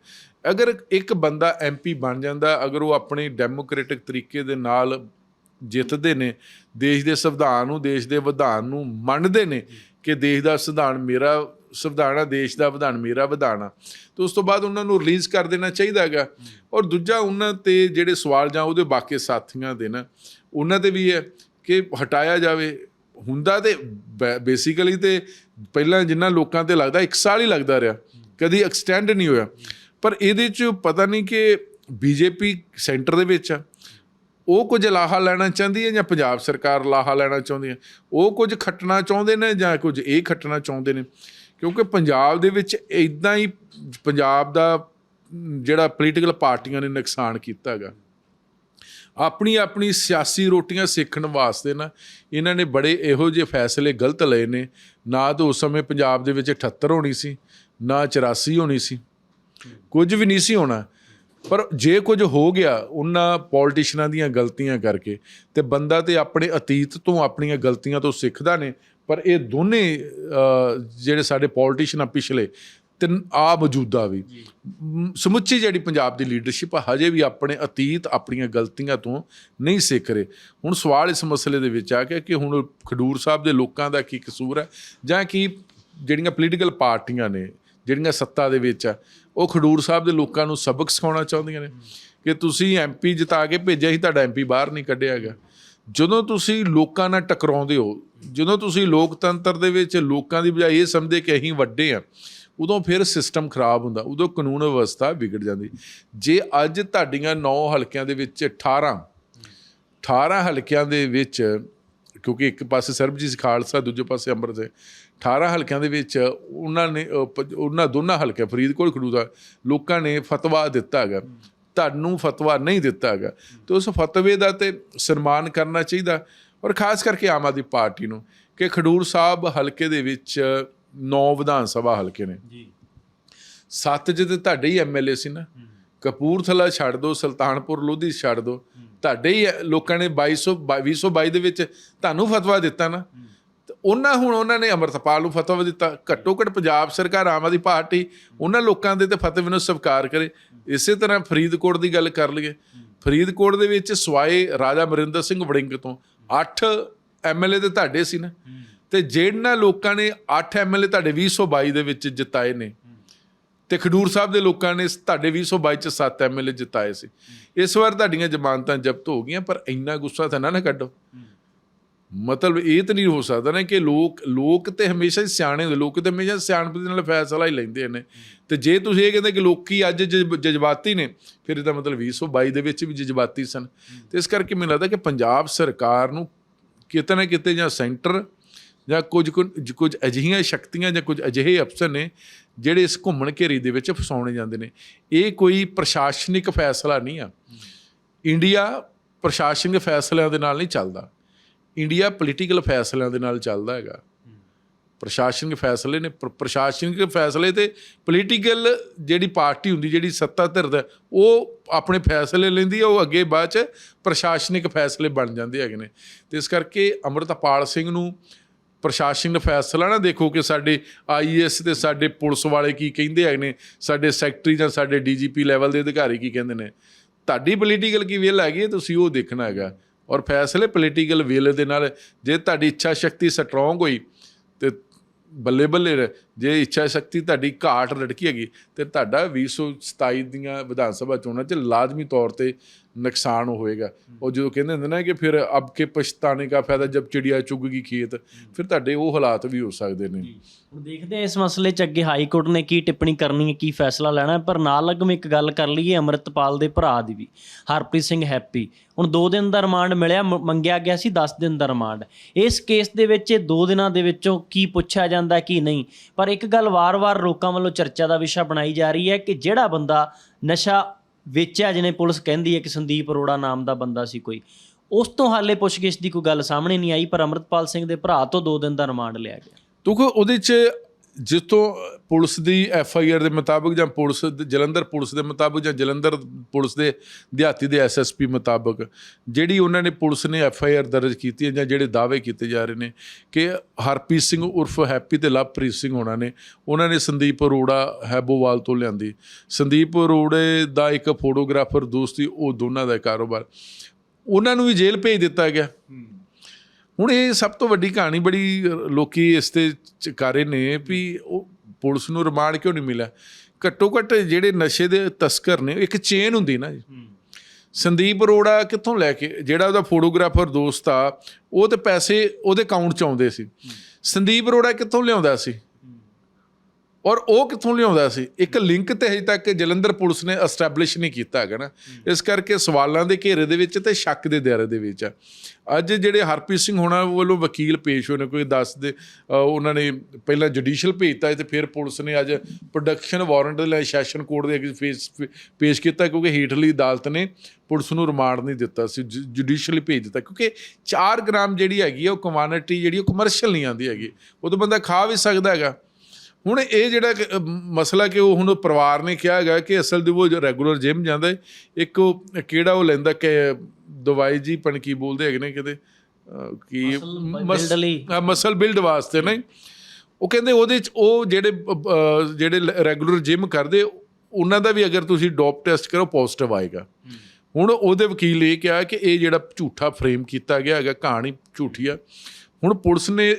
ਅਗਰ ਇੱਕ ਬੰਦਾ ਐਮਪੀ ਬਣ ਜਾਂਦਾ, ਅਗਰ ਉਹ ਆਪਣੇ ਡੈਮੋਕ੍ਰੈਟਿਕ ਤਰੀਕੇ ਦੇ ਨਾਲ ਜਿੱਤਦੇ ਨੇ, ਦੇਸ਼ ਦੇ ਸੰਵਿਧਾਨ ਨੂੰ, ਦੇਸ਼ ਦੇ ਵਿਧਾਨ ਨੂੰ ਮੰਨਦੇ ਨੇ ਕਿ ਦੇਸ਼ ਦਾ ਸੰਵਿਧਾਨ ਮੇਰਾ ਸੰਵਿਧਾਨ ਆ ਦੇਸ਼ ਦਾ ਵਿਧਾਨ, ਮੇਰਾ ਵਿਧਾਨ ਆ, ਤੇ ਉਸ ਤੋਂ ਬਾਅਦ ਉਹਨਾਂ ਨੂੰ ਰਿਲੀਜ਼ ਕਰ ਦੇਣਾ ਚਾਹੀਦਾ ਹੈਗਾ। ਔਰ ਦੂਜਾ ਉਹਨਾਂ ਤੇ ਜਿਹੜੇ ਸਵਾਲ ਜਾਂ ਉਹਦੇ ਬਾਕੀ ਸਾਥੀਆਂ ਦੇ ਨਾ, ਉਹਨਾਂ ਤੇ ਵੀ ਹੈ ਕਿ ਹਟਾਇਆ ਜਾਵੇ। ਹੁੰਦਾ ਤੇ ਬੇਸਿਕਲੀ ਤੇ ਪਹਿਲਾਂ ਜਿੰਨਾ ਲੋਕਾਂ ਤੇ ਲੱਗਦਾ, ਇੱਕ ਸਾਲ ਹੀ ਲੱਗਦਾ ਰਿਹਾ। ਕਦੀ ਐਕਸਟੈਂਡ ਨਹੀਂ ਹੋਇਆ। ਪਰ ਇਹਦੇ ਚ ਪਤਾ ਨਹੀਂ ਕਿ ਬੀਜੇਪੀ ਸੈਂਟਰ ਦੇ ਵਿੱਚ ਆ। ਉਹ ਕੁਝ ਲਾਹਾ ਲੈਣਾ ਚਾਹੁੰਦੀ ਹੈ ਜਾਂ ਪੰਜਾਬ ਸਰਕਾਰ ਲਾਹਾ ਲੈਣਾ ਚਾਹੁੰਦੀ ਹੈ? ਉਹ ਕੁਝ ਖੱਟਣਾ ਚਾਹੁੰਦੇ ਨੇ ਜਾਂ ਕੁਝ ਇਹ ਖੱਟਣਾ ਚਾਹੁੰਦੇ ਨੇ? ਕਿਉਂਕਿ ਪੰਜਾਬ ਦੇ ਵਿੱਚ ਇਦਾਂ ਹੀ ਪੰਜਾਬ ਦਾ ਜਿਹੜਾ ਪੋਲੀਟੀਕਲ ਪਾਰਟੀਆਂ ਨੇ ਨੁਕਸਾਨ ਕੀਤਾ ਹੈਗਾ। ਆਪਣੀ ਆਪਣੀ ਸਿਆਸੀ ਰੋਟੀਆਂ ਸੇਖਣ ਵਾਸਤੇ ਨਾ ਇਹਨਾਂ ਨੇ ਬੜੇ ਇਹੋ ਜਿਹੇ ਫੈਸਲੇ ਗਲਤ ਲਏ ਨੇ। ਨਾ ਤਾਂ ਉਸ ਸਮੇਂ ਪੰਜਾਬ ਦੇ ਵਿੱਚ 78 ਹੋਣੀ ਸੀ, ਨਾ 84 ਹੋਣੀ ਸੀ। ਕੁਝ ਵੀ ਨਹੀਂ ਸੀ ਹੋਣਾ। ਪਰ ਜੇ ਕੁਝ ਹੋ ਗਿਆ ਉਹਨਾਂ ਪੋਲਿਟਿਸ਼ੀਅਨਾਂ ਦੀਆਂ ਗਲਤੀਆਂ ਕਰਕੇ ਤੇ ਬੰਦਾ ਤੇ ਆਪਣੇ ਅਤੀਤ ਤੋਂ ਆਪਣੀਆਂ ਗਲਤੀਆਂ ਤੋਂ ਸਿੱਖਦਾ ਨੇ ਪਰ ਇਹ ਦੋਨੇ ਜਿਹੜੇ ਸਾਡੇ ਪੋਲਿਟਿਸ਼ੀਅਨ ਆ ਪਿਛਲੇ ਤੇ ਆ ਮੌਜੂਦਾ ਵੀ। ਸਮੁੱਚੀ ਜਿਹੜੀ ਪੰਜਾਬ ਦੀ ਲੀਡਰਸ਼ਿਪ ਆ, ਹਜੇ ਵੀ ਆਪਣੇ ਅਤੀਤ ਆਪਣੀਆਂ ਗਲਤੀਆਂ ਤੋਂ ਨਹੀਂ ਸਿੱਖ ਰਹੇ। ਹੁਣ ਸਵਾਲ ਇਸ ਮਸਲੇ ਦੇ ਵਿੱਚ ਆ ਗਿਆ ਕਿ ਹੁਣ ਖਡੂਰ ਸਾਹਿਬ ਦੇ ਲੋਕਾਂ ਦਾ ਕੀ ਕਸੂਰ ਹੈ ਜਾਂ ਕੀ ਜਿਹੜੀਆਂ ਪੋਲੀਟੀਕਲ ਪਾਰਟੀਆਂ ਨੇ, ਜਿਹੜੀਆਂ ਸੱਤਾ ਦੇ ਵਿੱਚ ਆ, ਉਹ ਖਡੂਰ ਸਾਹਿਬ ਦੇ ਲੋਕਾਂ ਨੂੰ ਸਬਕ ਸਿਖਾਉਣਾ ਚਾਹੁੰਦੀਆਂ ਨੇ? ਕਿ ਤੁਸੀਂ ਐਮਪੀ ਜਿਤਾ ਕੇ ਭੇਜਿਆ ਸੀ, ਤੁਹਾਡਾ ਐਮਪੀ ਬਾਹਰ ਨਹੀਂ ਕੱਢਿਆ ਗਿਆ ਜਦੋਂ ਤੁਸੀਂ ਲੋਕਾਂ ਨਾਲ ਟਕਰਾਉਂਦੇ ਹੋ, ਜਦੋਂ ਤੁਸੀਂ ਲੋਕਤੰਤਰ ਦੇ ਵਿੱਚ ਲੋਕਾਂ ਦੀ ਬਜਾਏ ਇਹ ਸਮਝਦੇ ਕਿ ਅਸੀਂ ਵੱਡੇ ਆ ਉਦੋਂ ਫਿਰ ਸਿਸਟਮ ਖਰਾਬ ਹੁੰਦਾ, ਉਦੋਂ ਕਾਨੂੰਨ ਵਿਵਸਥਾ ਵਿਗੜ ਜਾਂਦੀ। ਜੇ ਅੱਜ ਤੁਹਾਡੀਆਂ 9 ਹਲਕਿਆਂ ਦੇ ਵਿੱਚ 18 18 ਹਲਕਿਆਂ ਦੇ ਵਿੱਚ, ਕਿਉਂਕਿ ਇੱਕ ਪਾਸੇ ਸਰਬਜੀਤ ਖਾਲਸਾ, ਦੂਜੇ ਪਾਸੇ ਅੰਮ੍ਰਿਤ 18 ਹਲਕਿਆਂ ਦੇ ਵਿੱਚ ਉਹਨਾਂ ਨੇ ਉਹਨਾਂ ਦੋਨਾਂ ਹਲਕਿਆਂ, ਫਰੀਦਕੋਟ ਖੜੂਦਾ ਲੋਕਾਂ ਨੇ ਫਤਵਾ ਦਿੱਤਾ ਹੈਗਾ। ਤੁਹਾਨੂੰ ਫਤਵਾ ਨਹੀਂ ਦਿੱਤਾ ਹੈਗਾ ਤੇ ਉਸ ਫਤਵੇ ਦਾ ਤੇ ਸਨਮਾਨ ਕਰਨਾ ਚਾਹੀਦਾ। ਔਰ ਖਾਸ ਕਰਕੇ ਆਮ ਆਦਮੀ ਪਾਰਟੀ ਨੂੰ ਕਿ ਖਡੂਰ ਸਾਹਿਬ ਹਲਕੇ ਦੇ ਵਿੱਚ 9 ਵਿਧਾਨ ਸਭਾ ਹਲਕੇ ਨੇ। ਜੀ। ਸੱਤ ਜਿਹਦੇ ਤੁਹਾਡੇ ਹੀ ਐਮਐਲਏ ਸੀ ਨਾ। ਕਪੂਰਥਲਾ ਛੱਡ ਦਿਓ ਸੁਲਤਾਨਪੁਰ ਲੋਧੀ ਛੱਡ ਦਿਓ ਤੁਹਾਡੇ ਹੀ ਲੋਕਾਂ ਨੇ 2200 2022 ਦੇ ਵਿੱਚ ਤੁਹਾਨੂੰ ਫਤਵਾ ਦਿੱਤਾ ਨਾ। ਉਹਨਾਂ ਹੁਣ ਉਹਨਾਂ ਨੇ ਅਮਰਤਪਾਲ ਨੂੰ ਫਤਵਾ ਦਿੱਤਾ। ਘੱਟੋ ਘੱਟ ਪੰਜਾਬ ਸਰਕਾਰ ਆਮ ਆਦਮੀ ਪਾਰਟੀ, ਉਹਨਾਂ ਲੋਕਾਂ ਦੇ ਤੇ ਫਤਵੇ ਨੂੰ ਸਵੀਕਾਰ ਕਰੇ। ਇਸੇ ਤਰ੍ਹਾਂ ਫਰੀਦਕੋਟ ਦੀ ਗੱਲ ਕਰ ਲਈਏ। ਫਰੀਦਕੋਟ ਦੇ ਵਿੱਚ ਸਵਾਏ ਰਾਜਾ ਮਰਿੰਦਰ ਸਿੰਘ ਵੜਿੰਗ ਤੋਂ 8 ਐਮਐਲਏ ਤੇ ਤੁਹਾਡੇ ਸੀ ਨਾ। ਤੇ ਜਿਹਨਾਂ ਲੋਕਾਂ ਨੇ 8 ਐਮਐਲਏ ਤੁਹਾਡੇ 2022 ਦੇ ਵਿੱਚ ਜਿਤਾਏ ਨੇ। ਤੇ ਖਡੂਰ ਸਾਹਿਬ ਦੇ ਲੋਕਾਂ ਨੇ ਤੁਹਾਡੇ 2022 ਚ 7 ਐਮਐਲਏ ਜਿਤਾਏ ਸੀ। ਇਸ ਵਾਰ ਤੁਹਾਡੀਆਂ ਜ਼ਮਾਨਤਾਂ ਜ਼ਬਤ ਹੋ ਗਈਆਂ, ਪਰ ਇੰਨਾ ਗੁੱਸਾ ਤਾਂ ਨਾ ਨਾ ਕੱਢੋ। ਮਤਲਬ ਇਹ ਤਾਂ ਨਹੀਂ ਹੋ ਸਕਦਾ ਨਾ ਕਿ ਲੋਕ ਲੋਕ ਤੇ ਹਮੇਸ਼ਾ ਹੀ ਸਿਆਣੇ ਹੁੰਦੇ, ਲੋਕ ਤੇ ਹਮੇਸ਼ਾ ਸਿਆਣਪ ਦੇ ਨਾਲ ਫੈਸਲਾ ਹੀ ਲੈਂਦੇ ਨੇ। ਤੇ ਜੇ ਤੁਸੀਂ ਇਹ ਕਹਿੰਦੇ ਕਿ ਲੋਕੀ ਅੱਜ ਜਜ਼ਬ- ਜਜ਼ਬਾਤੀ ਨੇ, ਫਿਰ ਇਹਦਾ ਮਤਲਬ 2022 ਦੇ ਵਿੱਚ ਵੀ ਜਜ਼ਬਾਤੀ ਸਨ। ਤੇ ਇਸ ਕਰਕੇ ਮੈਨੂੰ ਲੱਗਦਾ ਕਿ ਪੰਜਾਬ ਸਰਕਾਰ ਨੂੰ ਕਿਤੇ ਨਾ ਕਿਤੇ ਜਾਂ ਸੈਂਟਰ ਜਾਂ ਕੁਝ ਕੁ- ਕੁਝ ਅਜਿਹੀਆਂ ਸ਼ਕਤੀਆਂ ਜਾਂ ਕੁਝ ਅਜਿਹੇ ਅਫਸਰ ਨੇ ਜਿਹੜੇ ਇਸ ਘੁੰਮਣ ਘੇਰੀ ਦੇ ਵਿੱਚ ਫਸਾਉਣੇ ਜਾਂਦੇ ਨੇ। ਇਹ ਕੋਈ ਪ੍ਰਸ਼ਾਸਨਿਕ ਫੈਸਲਾ ਨਹੀਂ ਆ। ਇੰਡੀਆ ਪ੍ਰਸ਼ਾਸਨਿਕ ਫੈਸਲਿਆਂ ਦੇ ਨਾਲ ਨਹੀਂ ਚੱਲਦਾ। ਇੰਡੀਆ ਪੋਲੀਟੀਕਲ ਫੈਸਲਿਆਂ ਦੇ ਨਾਲ ਚੱਲਦਾ ਹੈਗਾ। ਪ੍ਰਸ਼ਾਸਨਿਕ ਫੈਸਲੇ ਨੇ, ਪ੍ਰ- ਪ੍ਰਸ਼ਾਸਨਿਕ ਫੈਸਲੇ ਤੇ ਪੋਲੀਟੀਕਲ ਜਿਹੜੀ ਪਾਰਟੀ ਹੁੰਦੀ, ਜਿਹੜੀ ਸੱਤਾ ਧਿਰ ਉਹ ਆਪਣੇ ਫੈਸਲੇ ਲੈਂਦੀ ਹੈ ਉਹ ਅੱਗੇ ਬਾਅਦ ਚ ਪ੍ਰਸ਼ਾਸਨਿਕ ਫੈਸਲੇ ਬਣ ਜਾਂਦੇ ਹੈਗੇ ਨੇ। ਤੇ ਇਸ ਕਰਕੇ ਅੰਮ੍ਰਿਤਪਾਲ ਸਿੰਘ ਨੂੰ ਪ੍ਰਸ਼ਾਸਨਿਕ ਫੈਸਲਾ ਨਾ ਦੇਖੋ ਕਿ ਸਾਡੇ ਆਈਐਸ ਤੇ ਸਾਡੇ ਪੁਲਿਸ ਵਾਲੇ ਕੀ ਕਹਿੰਦੇ ਹੈਗੇ ਨੇ, ਸਾਡੇ ਸੈਕਟਰੀ ਜਾਂ ਸਾਡੇ ਡੀਜੀਪੀ ਲੈਵਲ ਦੇ ਅਧਿਕਾਰੀ ਕੀ ਕਹਿੰਦੇ ਨੇ। ਤੁਹਾਡੀ ਪੋਲੀਟੀਕਲ ਕੀ ਵਿਲ ਹੈਗੀ ਹੈ, ਤੁਸੀਂ ਉਹ ਦੇਖਣਾ ਹੈਗਾ। ਔਰ ਫੈਸਲੇ ਪੋਲੀਟੀਕਲ ਵਿਲ ਦੇ ਨਾਲ ਜੇ ਤੁਹਾਡੀ ਇੱਛਾ ਸ਼ਕਤੀ ਸਟਰੋਂਗ ਹੋਈ ਤੇ ਬੱਲੇ ਬੱਲੇ ਜੇ ਇੱਛਾ ਸ਼ਕਤੀ ਤੁਹਾਡੀ ਘਾਟ ਲੜਕੀ ਹੈਗੀ ਤੇ ਤੁਹਾਡਾ 2027 ਦੀਆਂ ਵਿਧਾਨ ਸਭਾ ਚੋਣਾਂ 'ਚ ਲਾਜ਼ਮੀ ਤੌਰ ਤੇ ਨੁਕਸਾਨ ਹੋਏਗਾ। ਉਹ ਜਦੋਂ ਕਹਿੰਦੇ ਹੁੰਦੇ ਨਾ ਕਿ ਫਿਰ ਅਬ ਕੇ ਪਛਤਾਨੇ ਦਾ ਫਾਇਦਾ ਜਬ ਚਿੜੀਆ ਚੁੱਗ ਗਈ ਖੇਤ, ਫਿਰ ਤੁਹਾਡੇ ਉਹ ਹਾਲਾਤ ਵੀ ਹੋ ਸਕਦੇ ਨੇ। ਹੁਣ ਦੇਖਦੇ ਹਾਂ ਇਸ ਮਸਲੇ 'ਚ ਅੱਗੇ ਹਾਈ ਕੋਰਟ ਨੇ ਕੀ ਟਿੱਪਣੀ ਕਰਨੀ ਹੈ, ਕੀ ਫੈਸਲਾ ਲੈਣਾ ਪਰ ਨਾਲ ਲੱਗਮ ਇੱਕ ਗੱਲ ਕਰ ਲਈਏ ਅੰਮ੍ਰਿਤਪਾਲ ਦੇ ਭਰਾ ਦੀ ਵੀ, ਹਰਪ੍ਰੀਤ ਸਿੰਘ ਹੈਪੀ। ਹੁਣ 2 ਦਿਨ ਦਾ ਰਿਮਾਂਡ ਮਿਲਿਆ ਮੰਗਿਆ ਗਿਆ ਸੀ 10 ਦਿਨ ਦਾ ਰਿਮਾਂਡ। ਇਸ ਕੇਸ ਦੇ ਵਿੱਚ ਇਹ 2 ਦਿਨਾਂ ਦੇ ਵਿੱਚੋਂ ਕੀ ਪੁੱਛਿਆ ਜਾਂਦਾ ਕੀ ਨਹੀਂ? ਪਰ ਇੱਕ ਗੱਲ ਵਾਰ-ਵਾਰ ਲੋਕਾਂ ਵੱਲੋਂ ਚਰਚਾ ਦਾ ਵਿਸ਼ਾ ਬਣਾਈ ਜਾ ਰਹੀ ਹੈ ਕਿ ਜਿਹੜਾ ਬੰਦਾ ਨਸ਼ਾ ਵੇਚਿਆ ਜਿਹਨੇ ਪੁਲਿਸ ਕਹਿੰਦੀ ਹੈ ਕਿ ਸੰਦੀਪ ਅਰੋੜਾ ਨਾਮ ਦਾ ਬੰਦਾ ਸੀ ਕੋਈ। ਉਸ ਤੋਂ ਹਾਲੇ ਪੁੱਛਗਿੱਛ ਦੀ ਕੋਈ ਗੱਲ ਸਾਹਮਣੇ ਨਹੀਂ ਆਈ, ਪਰ ਅੰਮ੍ਰਿਤਪਾਲ ਸਿੰਘ ਦੇ ਭਰਾ ਤੋਂ 2 ਦਿਨ ਦਾ ਰਿਮਾਂਡ ਲਿਆ ਗਿਆ। ਕਿਉਂਕਿ ਉਹਦੇ 'ਚ ਜਿਸ ਤੋਂ ਪੁਲਿਸ ਦੀ ਐਫ ਆਈ ਆਰ ਦੇ ਮੁਤਾਬਕ ਜਾਂ ਪੁਲਿਸ ਜਲੰਧਰ ਪੁਲਿਸ ਦੇ ਮੁਤਾਬਕ ਜਾਂ ਜਲੰਧਰ ਪੁਲਿਸ ਦੇ ਦਿਹਾਤੀ ਦੇ ਐਸ ਐਸ ਪੀ ਮੁਤਾਬਕ, ਜਿਹੜੀ ਉਹਨਾਂ ਨੇ ਪੁਲਿਸ ਨੇ ਐਫ ਆਈ ਆਰ ਦਰਜ ਕੀਤੀ ਹੈ ਜਾਂ ਜਿਹੜੇ ਦਾਅਵੇ ਕੀਤੇ ਜਾ ਰਹੇ ਨੇ ਕਿ ਹਰਪ੍ਰੀਤ ਸਿੰਘ ਉਰਫ ਹੈਪੀ ਤੇ ਲਵਪ੍ਰੀਤ ਸਿੰਘ ਹੋਣਾ ਨੇ, ਉਹਨਾਂ ਨੇ ਸੰਦੀਪ ਅਰੋੜਾ ਹੈਬੋਵਾਲ ਤੋਂ ਲਿਆਂਦੀ। ਸੰਦੀਪ ਅਰੋੜੇ ਦਾ ਇੱਕ ਫੋਟੋਗ੍ਰਾਫਰ ਦੋਸਤੀ, ਉਹ ਦੋਨਾਂ ਦਾ ਕਾਰੋਬਾਰ। ਉਹਨਾਂ ਨੂੰ ਵੀ ਜੇਲ੍ਹ ਭੇਜ ਦਿੱਤਾ ਗਿਆ। ਹੁਣ ਇਹ ਸਭ ਤੋਂ ਵੱਡੀ ਕਹਾਣੀ ਬੜੀ ਲੋਕੀ ਇਸ ਤੇ ਚਕਾਰੇ ਨੇ ਵੀ ਉਹ ਪੁਲਿਸ ਨੂੰ ਰਿਮਾਂਡ ਕਿਉਂ ਨਹੀਂ ਮਿਲਿਆ? ਘੱਟੋ ਘੱਟ ਜਿਹੜੇ ਨਸ਼ੇ ਦੇ ਤਸਕਰ ਨੇ ਇੱਕ ਚੇਨ ਹੁੰਦੀ ਨਾ ਜੀ। ਸੰਦੀਪ ਅਰੋੜਾ ਕਿੱਥੋਂ ਲੈ ਕੇ ਜਿਹੜਾ ਉਹਦਾ ਫੋਟੋਗ੍ਰਾਫਰ ਦੋਸਤ ਆ ਉਹ ਤੇ ਪੈਸੇ ਉਹਦੇ ਅਕਾਊਂਟ 'ਚ ਆਉਂਦੇ ਸੀ। ਸੰਦੀਪ ਅਰੋੜਾ ਕਿੱਥੋਂ ਲਿਆਉਂਦਾ ਸੀ? ਔਰ ਉਹ ਕਿੱਥੋਂ ਲਿਆਉਂਦਾ ਸੀ? ਇੱਕ ਲਿੰਕ ਤੇ ਹਜੇ ਤੱਕ ਜਲੰਧਰ ਪੁਲਿਸ ਨੇ ਐਸਟੈਬਲਿਸ਼ ਨਹੀਂ ਕੀਤਾ ਹੈਗਾ ਨਾ। ਇਸ ਕਰਕੇ ਸਵਾਲਾਂ ਦੇ ਘੇਰੇ ਦੇ ਵਿੱਚ ਤੇ ਸ਼ੱਕ ਦੇ ਦਾਇਰੇ ਦੇ ਵਿੱਚ ਆ। ਅੱਜ ਜਿਹੜੇ ਹਰਪ੍ਰੀਤ ਸਿੰਘ ਹੋਣਾ ਵੱਲੋਂ ਵਕੀਲ ਪੇਸ਼ ਹੋਏ ਨੇ ਕੋਈ ਦੱਸ ਦੇ ਉਹਨਾਂ ਨੇ ਪਹਿਲਾਂ ਜੁਡੀਸ਼ੀਅਲ ਭੇਜਤਾ ਤੇ ਫਿਰ ਪੁਲਿਸ ਨੇ ਅੱਜ ਪ੍ਰੋਡਕਸ਼ਨ ਵਾਰੰਟ ਲਈ ਸੈਸ਼ਨ ਕੋਰਟ ਦੇ ਅੱਗੇ ਫੇਸ ਪੇਸ਼ ਕੀਤਾ ਕਿਉਂਕਿ ਹੇਠਲੀ ਅਦਾਲਤ ਨੇ ਪੁਲਿਸ ਨੂੰ ਰਿਮਾਂਡ ਨਹੀਂ ਦਿੱਤਾ ਸੀ ਜੁਡੀਸ਼ੀਅਲੀ ਭੇਜ ਦਿੱਤਾ। ਕਿਉਂਕਿ 4 ਗ੍ਰਾਮ ਜਿਹੜੀ ਹੈਗੀ ਉਹ ਕੁਆਂਟੀਟੀ ਜਿਹੜੀ ਉਹ ਕਮਰਸ਼ੀਅਲ ਨਹੀਂ ਆਉਂਦੀ ਹੈਗੀ। ਉਹ ਤਾਂ ਬੰਦਾ ਖਾ ਵੀ ਸਕਦਾ ਹੈਗਾ। ਹੁਣ ਇਹ ਜਿਹੜਾ ਮਸਲਾ ਕਿ ਉਹ ਹੁਣ ਪਰਿਵਾਰ ਨੇ ਕਿਹਾ ਹੈਗਾ ਕਿ ਅਸਲ ਦੇ ਉਹ ਜੋ ਰੈਗੂਲਰ ਜਿਮ ਜਾਂਦਾ ਇੱਕ ਉਹ ਕਿਹੜਾ ਉਹ ਲੈਂਦਾ ਕਿ ਦਵਾਈ ਜੀ ਪਣ ਕੀ ਬੋਲਦੇ ਹੈਗੇ ਨੇ ਕਿਤੇ ਕੀ ਮਸਲ ਬਿਲਡ ਵਾਸਤੇ ਨਹੀਂ। ਉਹ ਕਹਿੰਦੇ ਉਹਦੇ ਚ ਉਹ ਜਿਹੜੇ ਜਿਹੜੇ ਰੈਗੂਲਰ ਜਿਮ ਕਰਦੇ ਉਹਨਾਂ ਦਾ ਵੀ ਅਗਰ ਤੁਸੀਂ ਡੋਪ ਟੈਸਟ ਕਰੋ ਪੋਜ਼ਿਟਿਵ ਆਏਗਾ। ਹੁਣ ਉਹਦੇ ਵਕੀਲ ਇਹ ਕਿਹਾ ਕਿ ਇਹ ਜਿਹੜਾ ਝੂਠਾ ਫਰੇਮ ਕੀਤਾ ਗਿਆ ਹੈਗਾ ਕਹਾਣੀ ਝੂਠੀ ਆ। ਹੁਣ ਪੁਲਿਸ ਨੇ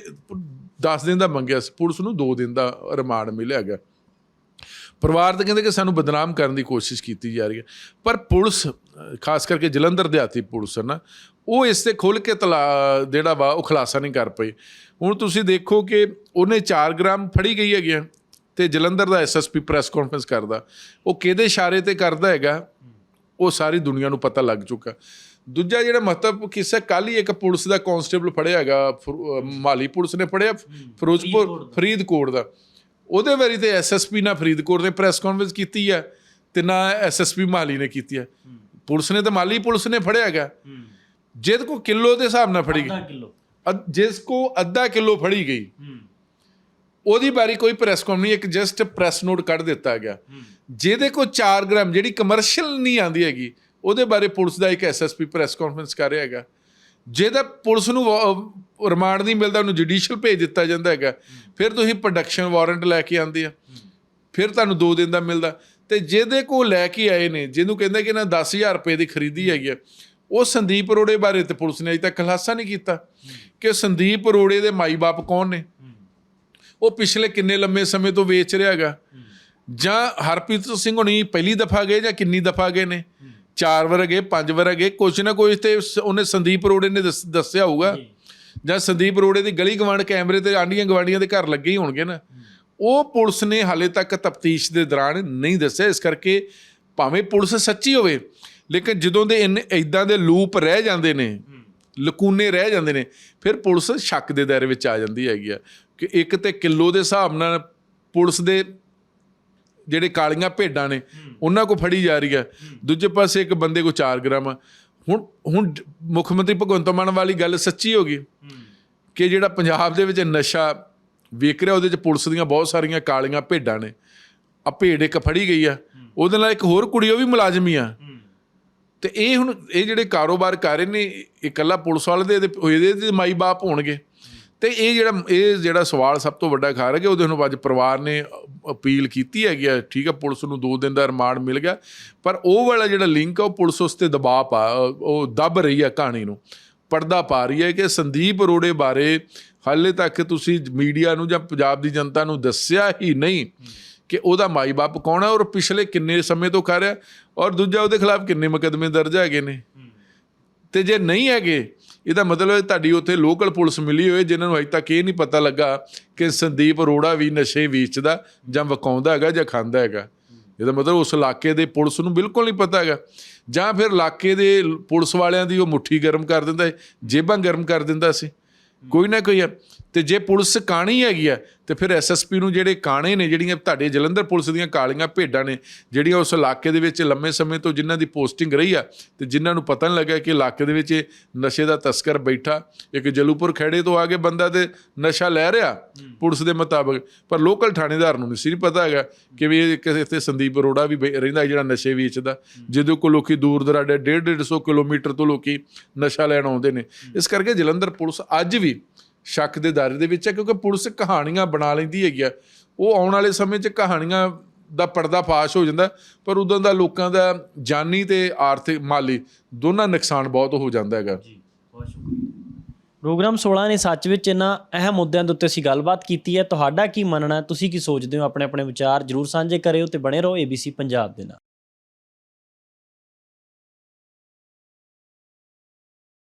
10 ਦਿਨ ਦਾ ਮੰਗਿਆ ਸੀ, ਪੁਲਿਸ ਨੂੰ 2 ਦਿਨ ਦਾ ਰਿਮਾਂਡ ਮਿਲਿਆ ਹੈਗਾ। ਪਰਿਵਾਰ ਤਾਂ ਕਹਿੰਦੇ ਕਿ ਸਾਨੂੰ ਬਦਨਾਮ ਕਰਨ ਦੀ ਕੋਸ਼ਿਸ਼ ਕੀਤੀ ਜਾ ਰਹੀ ਹੈ, ਪਰ ਪੁਲਿਸ, ਖਾਸ ਕਰਕੇ ਜਲੰਧਰ ਦਿਹਾਤੀ ਪੁਲਿਸ ਹੈ ਨਾ, ਉਹ ਇਸ ਤੇ ਖੁੱਲ ਕੇ ਤਲਾ, ਜਿਹੜਾ ਵਾ, ਉਹ ਖੁਲਾਸਾ ਨਹੀਂ ਕਰ ਪਈ ਹੁਣ ਤੁਸੀਂ ਦੇਖੋ ਕਿ ਉਹਨੇ 4 ਗ੍ਰਾਮ ਫੜੀ ਗਈ ਹੈਗੀ ਆ ਤੇ ਜਲੰਧਰ ਦਾ ਐਸਐਸਪੀ ਪ੍ਰੈਸ ਕਾਨਫਰੰਸ ਕਰਦਾ। ਉਹ ਕਿਹਦੇ ਇਸ਼ਾਰੇ ਤੇ ਕਰਦਾ ਹੈਗਾ, ਉਹ ਸਾਰੀ ਦੁਨੀਆ ਨੂੰ ਪਤਾ ਲੱਗ ਚੁੱਕਾ। ਦੂਜਾ ਜਿਹੜਾ ਮਹੱਤਵ ਕਿੱਸਾ ਕੱਲ ਹੀ ਇੱਕ ਪੁਲਿਸ ਦਾ ਕਾਂਸਟੇਬਲ ਫੜਿਆ ਹੈਗਾ ਮਾਲੀ ਪੁਲਿਸ ਨੇ ਫੜਿਆ ਫਿਰੋਜ਼ਪੁਰ ਫਰੀਦਕੋਟ ਦਾ। ਉਹਦੇ ਵਾਰੀ ਤੇ ਐਸਐਸਪੀ ਨਾਲ ਫਰੀਦਕੋਟ ਨੇ ਪ੍ਰੈਸ ਕਾਨਫਰੰਸ ਕੀਤੀ ਹੈ ਤੇ ਨਾ ਐਸਐਸਪੀ ਮਾਲੀ ਨੇ ਕੀਤੀ ਹੈ। ਪੁਲਿਸ ਨੇ ਤਾਂ ਮਾਲੀ ਪੁਲਿਸ ਨੇ ਫੜਿਆ ਹੈਗਾ। ਜਿਹਦੇ ਕੋ ਕਿਲੋ ਦੇ ਹਿਸਾਬ ਨਾਲ ਫੜੀ ਗਈ। ਜਿਸ ਕੋ ਅੱਧਾ ਕਿਲੋ ਫੜੀ ਗਈ। ਉਹਦੀ ਬਾਰੀ ਕੋਈ ਪ੍ਰੈਸ ਕਾਨਫਰੰਸ ਨਹੀਂ ਇੱਕ ਜਸਟ ਪ੍ਰੈਸ ਨੋਟ ਕੱਢ ਦਿੱਤਾ ਗਿਆ। ਜਿਹਦੇ ਕੋ 4 ਗ੍ਰਾਮ ਜਿਹੜੀ ਕਮਰਸ਼ੀਅਲ ਨਹੀਂ ਆਂਦੀ ਹੈਗੀ ਉਹਦੇ ਬਾਰੇ ਪੁਲਿਸ ਦਾ ਇੱਕ ਐਸਐਸਪੀ ਪ੍ਰੈਸ ਕਾਨਫਰੰਸ ਕਰ ਰਿਹਾ ਹੈਗਾ। ਜਿਹਦਾ ਪੁਲਿਸ ਨੂੰ ਰਿਮਾਂਡ ਨਹੀਂ ਮਿਲਦਾ, ਉਹਨੂੰ ਜੁਡੀਸ਼ੀਅਲ ਭੇਜ ਦਿੱਤਾ ਜਾਂਦਾ ਹੈਗਾ। ਫਿਰ ਤੁਸੀਂ ਪ੍ਰੋਡਕਸ਼ਨ ਵਾਰੰਟ ਲੈ ਕੇ ਆਉਂਦੇ ਆ। ਫਿਰ ਤੁਹਾਨੂੰ 2 ਦਿਨ ਦਾ ਮਿਲਦਾ। ਤੇ ਜਿਹਦੇ ਕੋਲ ਲੈ ਕੇ ਆਏ ਨੇ, ਜਿਹਨੂੰ ਕਹਿੰਦੇ ਕਿ ਨਾ 10000 ਰੁਪਏ ਦੀ ਖਰੀਦੀ ਹੈਗੀ ਆ, ਉਹ ਸੰਦੀਪ ਅਰੋੜੇ ਬਾਰੇ ਤੇ ਪੁਲਿਸ ਨੇ ਅਜੇ ਤੱਕ ਖੁਲਾਸਾ ਨਹੀਂ ਕੀਤਾ ਕਿ ਸੰਦੀਪ ਅਰੋੜੇ ਦੇ ਮਾਈ-ਬਾਪ ਕੌਣ ਨੇ। ਉਹ ਪਿਛਲੇ ਕਿੰਨੇ ਲੰਮੇ ਸਮੇਂ ਤੋਂ ਵੇਚ ਰਿਹਾ ਹੈਗਾ। ਜਾਂ ਹਰਪ੍ਰੀਤ ਸਿੰਘ ਹੁਣੀ ਪਹਿਲੀ ਦਫਾ ਗਏ ਜਾਂ ਕਿੰਨੀ ਦਫਾ ਗਏ ਨੇ। ਚਾਰ ਵਾਰ ਗਏ ਪੰਜ ਵਾਰ ਗਏ ਕੁਛ ਨਾ ਕੁਛ ਤੇ ਸ- ਉਹਨੇ ਸੰਦੀਪ ਅਰੋੜੇ ਨੇ ਦੱਸ- ਦੱਸਿਆ ਹੋਊਗਾ। ਜਾਂ। ਸੰਦੀਪ ਅਰੋੜੇ ਦੀ ਗਲੀ ਗਵਾਂਡ ਕੈਮਰੇ ਤੇ ਆਂਡੀਆਂ ਗਵਾਂਡੀਆਂ ਦੇ ਘਰ ਲੱਗੇ ਹੀ ਹੋਣਗੇ ਨਾ। ਉਹ ਪੁਲਿਸ ਨੇ ਹਾਲੇ ਤੱਕ ਤਫਤੀਸ਼ ਦੇ ਦੌਰਾਨ ਨਹੀਂ ਦੱਸਿਆ। ਇਸ ਕਰਕੇ ਭਾਵੇਂ ਪੁਲਿਸ ਸੱਚੀ ਹੋਵੇ ਲੇਕਿਨ ਜਦੋਂ ਦੇ ਇੰਨੇ ਇਦਾਂ ਦੇ ਲੂਪ ਰਹਿ ਜਾਂਦੇ ਨੇ ਲਕੂਨੇ ਰਹਿ ਜਾਂਦੇ ਨੇ ਫਿਰ ਪੁਲਿਸ ਸ਼ੱਕ ਦੇ ਦਾਇਰੇ ਵਿੱਚ ਆ ਜਾਂਦੀ ਹੈਗੀ ਆ। ਕਿ ਇੱਕ ਤੇ ਕਿਲੋ ਦੇ ਹਿਸਾਬ ਨਾਲ ਪੁਲਿਸ ਦੇ ਜਿਹੜੇ ਕਾਲੀਆਂ ਭੇਡਾਂ ਨੇ, ਉਹਨਾਂ ਕੋ ਫੜੀ ਜਾ ਰਹੀ ਹੈ। ਦੂਜੇ ਪਾਸੇ ਇੱਕ ਬੰਦੇ ਕੋ 4 ਗ੍ਰਾਮ ਆ। ਹੁਣ ਹੁਣ ਮੁੱਖ ਮੰਤਰੀ ਭਗਵੰਤ ਮਾਨ ਵਾਲੀ ਗੱਲ ਸੱਚੀ ਹੋ ਗਈ ਕਿ ਜਿਹੜਾ ਪੰਜਾਬ ਦੇ ਵਿੱਚ ਨਸ਼ਾ ਵੇਖ ਰਿਹਾ, ਉਹਦੇ 'ਚ ਪੁਲਿਸ ਦੀਆਂ ਬਹੁਤ ਸਾਰੀਆਂ ਕਾਲੀਆਂ ਭੇਡਾਂ ਨੇ। ਆ ਭੇਡ ਇੱਕ ਫੜੀ ਗਈ ਆ। ਉਹਦੇ ਨਾਲ ਇੱਕ ਹੋਰ ਕੁੜੀ, ਉਹ ਵੀ ਮੁਲਾਜ਼ਮੀ ਆ। ਤੇ ਇਹ ਹੁਣ, ਇਹ ਜਿਹੜੇ ਕਾਰੋਬਾਰ ਕਰ ਰਹੇ ਨੇ ਇਕੱਲਾ ਪੁਲਿਸ ਵਾਲੇ ਦੇ, ਇਹਦੇ- ਮਾਈ ਬਾਪ ਹੋਣਗੇ। ਤੇ ਇਹ ਜਿਹੜਾ ਇਹ ਜਿਹੜਾ ਸਵਾਲ ਸਭ ਤੋਂ ਵੱਡਾ ਖਾ ਰਿਹਾ ਕਿ ਉਹਦੇ ਨੂੰ ਅੱਜ ਪਰਿਵਾਰ ਨੇ ਅਪੀਲ ਕੀਤੀ ਹੈਗੀ ਆ ਠੀਕ ਹੈ ਪੁਲਿਸ ਨੂੰ 2 ਦਿਨ ਦਾ ਰਿਮਾਂਡ ਮਿਲ ਗਿਆ ਪਰ ਉਹ ਵਾਲਾ ਜਿਹੜਾ ਲਿੰਕ ਆ ਉਹ ਪੁਲਿਸ ਉਸ ਤੇ ਦਬਾਅ ਪਾ ਉਹ ਦਬ ਰਹੀ ਹੈ ਕਹਾਣੀ ਨੂੰ ਪਰਦਾ ਪਾ ਰਹੀ ਹੈ ਕਿ ਸੰਦੀਪ ਅਰੋੜੇ ਬਾਰੇ ਹਾਲੇ ਤੱਕ ਤੁਸੀਂ ਮੀਡੀਆ ਨੂੰ ਜਾਂ ਪੰਜਾਬ ਦੀ ਜਨਤਾ ਨੂੰ ਦੱਸਿਆ ਹੀ ਨਹੀਂ ਕਿ ਉਹਦਾ ਮਾਈ-ਬਾਪ ਕੌਣ ਹੈ ਔਰ ਪਿਛਲੇ ਕਿੰਨੇ ਸਮੇਂ ਤੋਂ ਕਰ ਰਿਹਾ ਔਰ ਦੂਜਾ ਉਹਦੇ ਖਿਲਾਫ ਕਿੰਨੇ ਮੁਕੱਦਮੇ ਦਰਜ ਹੈਗੇ ਨੇ। ਤੇ ਜੇ ਨਹੀਂ ਹੈਗੇ ਇਹਦਾ ਮਤਲਬ ਤੁਹਾਡੀ ਉੱਥੇ ਲੋਕਲ ਪੁਲਿਸ ਮਿਲੀ ਹੋਏ ਜਿਨ੍ਹਾਂ ਨੂੰ ਅਜੇ ਤੱਕ ਇਹ ਨਹੀਂ ਪਤਾ ਲੱਗਾ ਕਿ ਸੰਦੀਪ ਅਰੋੜਾ ਵੀ ਨਸ਼ੇ ਵੇਚਦਾ ਜਾਂ ਵਕਾਉਂਦਾ ਹੈਗਾ ਜਾਂ ਖਾਂਦਾ ਹੈਗਾ। ਇਹਦਾ ਮਤਲਬ ਉਸ ਇਲਾਕੇ ਦੇ ਪੁਲਿਸ ਨੂੰ ਬਿਲਕੁਲ ਨਹੀਂ ਪਤਾ ਹੈਗਾ। ਜਾਂ ਫਿਰ ਇਲਾਕੇ ਦੇ ਪੁਲਿਸ ਵਾਲਿਆਂ ਦੀ ਉਹ ਮੁੱਠੀ ਗਰਮ ਕਰ ਦਿੰਦਾ ਜੇਬਾਂ ਗਰਮ ਕਰ ਦਿੰਦਾ ਸੀ। ਕੋਈ ਨਾ ਕੋਈ ਆ ਤੇ ਜੇ ਪੁਲਿਸ ਕਾਣੀ ਹੈਗੀ ਆ ਤੇ ਫਿਰ ਐਸਐਸਪੀ ਨੂੰ ਜਿਹੜੇ ਕਾਣੇ ਨੇ, ਜਿਹੜੀਆਂ ਤੁਹਾਡੇ ਜਲੰਧਰ ਪੁਲਿਸ ਦੀਆਂ ਕਾਲੀਆਂ ਭੇਡਾਂ ਨੇ, ਜਿਹੜੀਆਂ ਉਸ ਇਲਾਕੇ ਦੇ ਵਿੱਚ ਲੰਮੇ ਸਮੇਂ ਤੋਂ ਜਿਨ੍ਹਾਂ ਦੀ ਪੋਸਟਿੰਗ ਰਹੀ ਆ, ਤੇ ਜਿਨ੍ਹਾਂ ਨੂੰ ਪਤਾ ਨਹੀਂ ਲੱਗਾ ਕਿ ਇਲਾਕੇ ਦੇ ਵਿੱਚ ਇਹ ਨਸ਼ੇ ਦਾ ਤਸਕਰ ਬੈਠਾ, ਇੱਕ ਜਲੂਪੁਰ ਖੇੜੇ ਤੋਂ ਆ ਕੇ ਬੰਦਾ ਤੇ ਨਸ਼ਾ ਲੈ ਰਿਹਾ, ਪੁਲਿਸ ਦੇ ਮੁਤਾਬਕ, ਪਰ ਲੋਕਲ ਥਾਣੇਦਾਰ ਨੂੰ ਨਹੀਂ ਸੀ ਪਤਾ ਹੈਗਾ ਕਿ ਵੀ ਇਹ ਕਿਸੇ ਇੱਥੇ ਸੰਦੀਪ ਅਰੋੜਾ ਵੀ ਬੈ- ਰਹਿੰਦਾ ਜਿਹੜਾ ਨਸ਼ੇ ਵੇਚਦਾ, ਜਿਹਦੇ ਕੋਲ ਲੋਕੀ ਦੂਰ ਦਰਾਡੇ 1.5 150 ਕਿਲੋਮੀਟਰ ਤੋਂ ਲੋਕੀ ਨਸ਼ਾ ਲੈਣ ਆਉਂਦੇ ਨੇ। ਇਸ ਕਰਕੇ ਜਲੰਧਰ ਪੁਲਿਸ ਅੱਜ ਵੀ ਸ਼ੱਕ ਦੇ ਦਾਇਰੇ ਦੇ ਵਿੱਚ ਹੈ, ਕਿਉਂਕਿ ਪੁਲਿਸ ਕਹਾਣੀਆਂ ਬਣਾ ਲੈਂਦੀ ਹੈਗੀ ਆ। ਉਹ ਆਉਣ ਵਾਲੇ ਸਮੇਂ 'ਚ ਕਹਾਣੀਆਂ ਦਾ ਪਰਦਾ ਫਾਸ਼ ਹੋ ਜਾਂਦਾ, ਪਰ ਉਦੋਂ ਦਾ ਲੋਕਾਂ ਦਾ ਜਾਨੀ ਤੇ ਆਰਥਿਕ ਮਾਲੀ ਦੋਨਾਂ ਨੁਕਸਾਨ ਬਹੁਤ ਹੋ ਜਾਂਦਾ ਹੈਗਾ। ਬਹੁਤ ਸ਼ੁਕਰੀਆ। ਪ੍ਰੋਗਰਾਮ 16 ਨੇ ਸੱਚ ਵਿੱਚ ਇਹਨਾਂ ਅਹਿਮ ਮੁੱਦਿਆਂ ਦੇ ਉੱਤੇ ਅਸੀਂ ਗੱਲਬਾਤ ਕੀਤੀ ਹੈ। ਤੁਹਾਡਾ ਕੀ ਮੰਨਣਾ ਤੁਸੀਂ ਕੀ ਸੋਚਦੇ ਹੋ? ਆਪਣੇ ਆਪਣੇ ਵਿਚਾਰ ਜਰੂਰ ਸਾਂਝੇ ਕਰਿਓ ਤੇ ਬਣੇ ਰਹੋ ABC ਪੰਜਾਬ ਦੇ ਨਾਲ।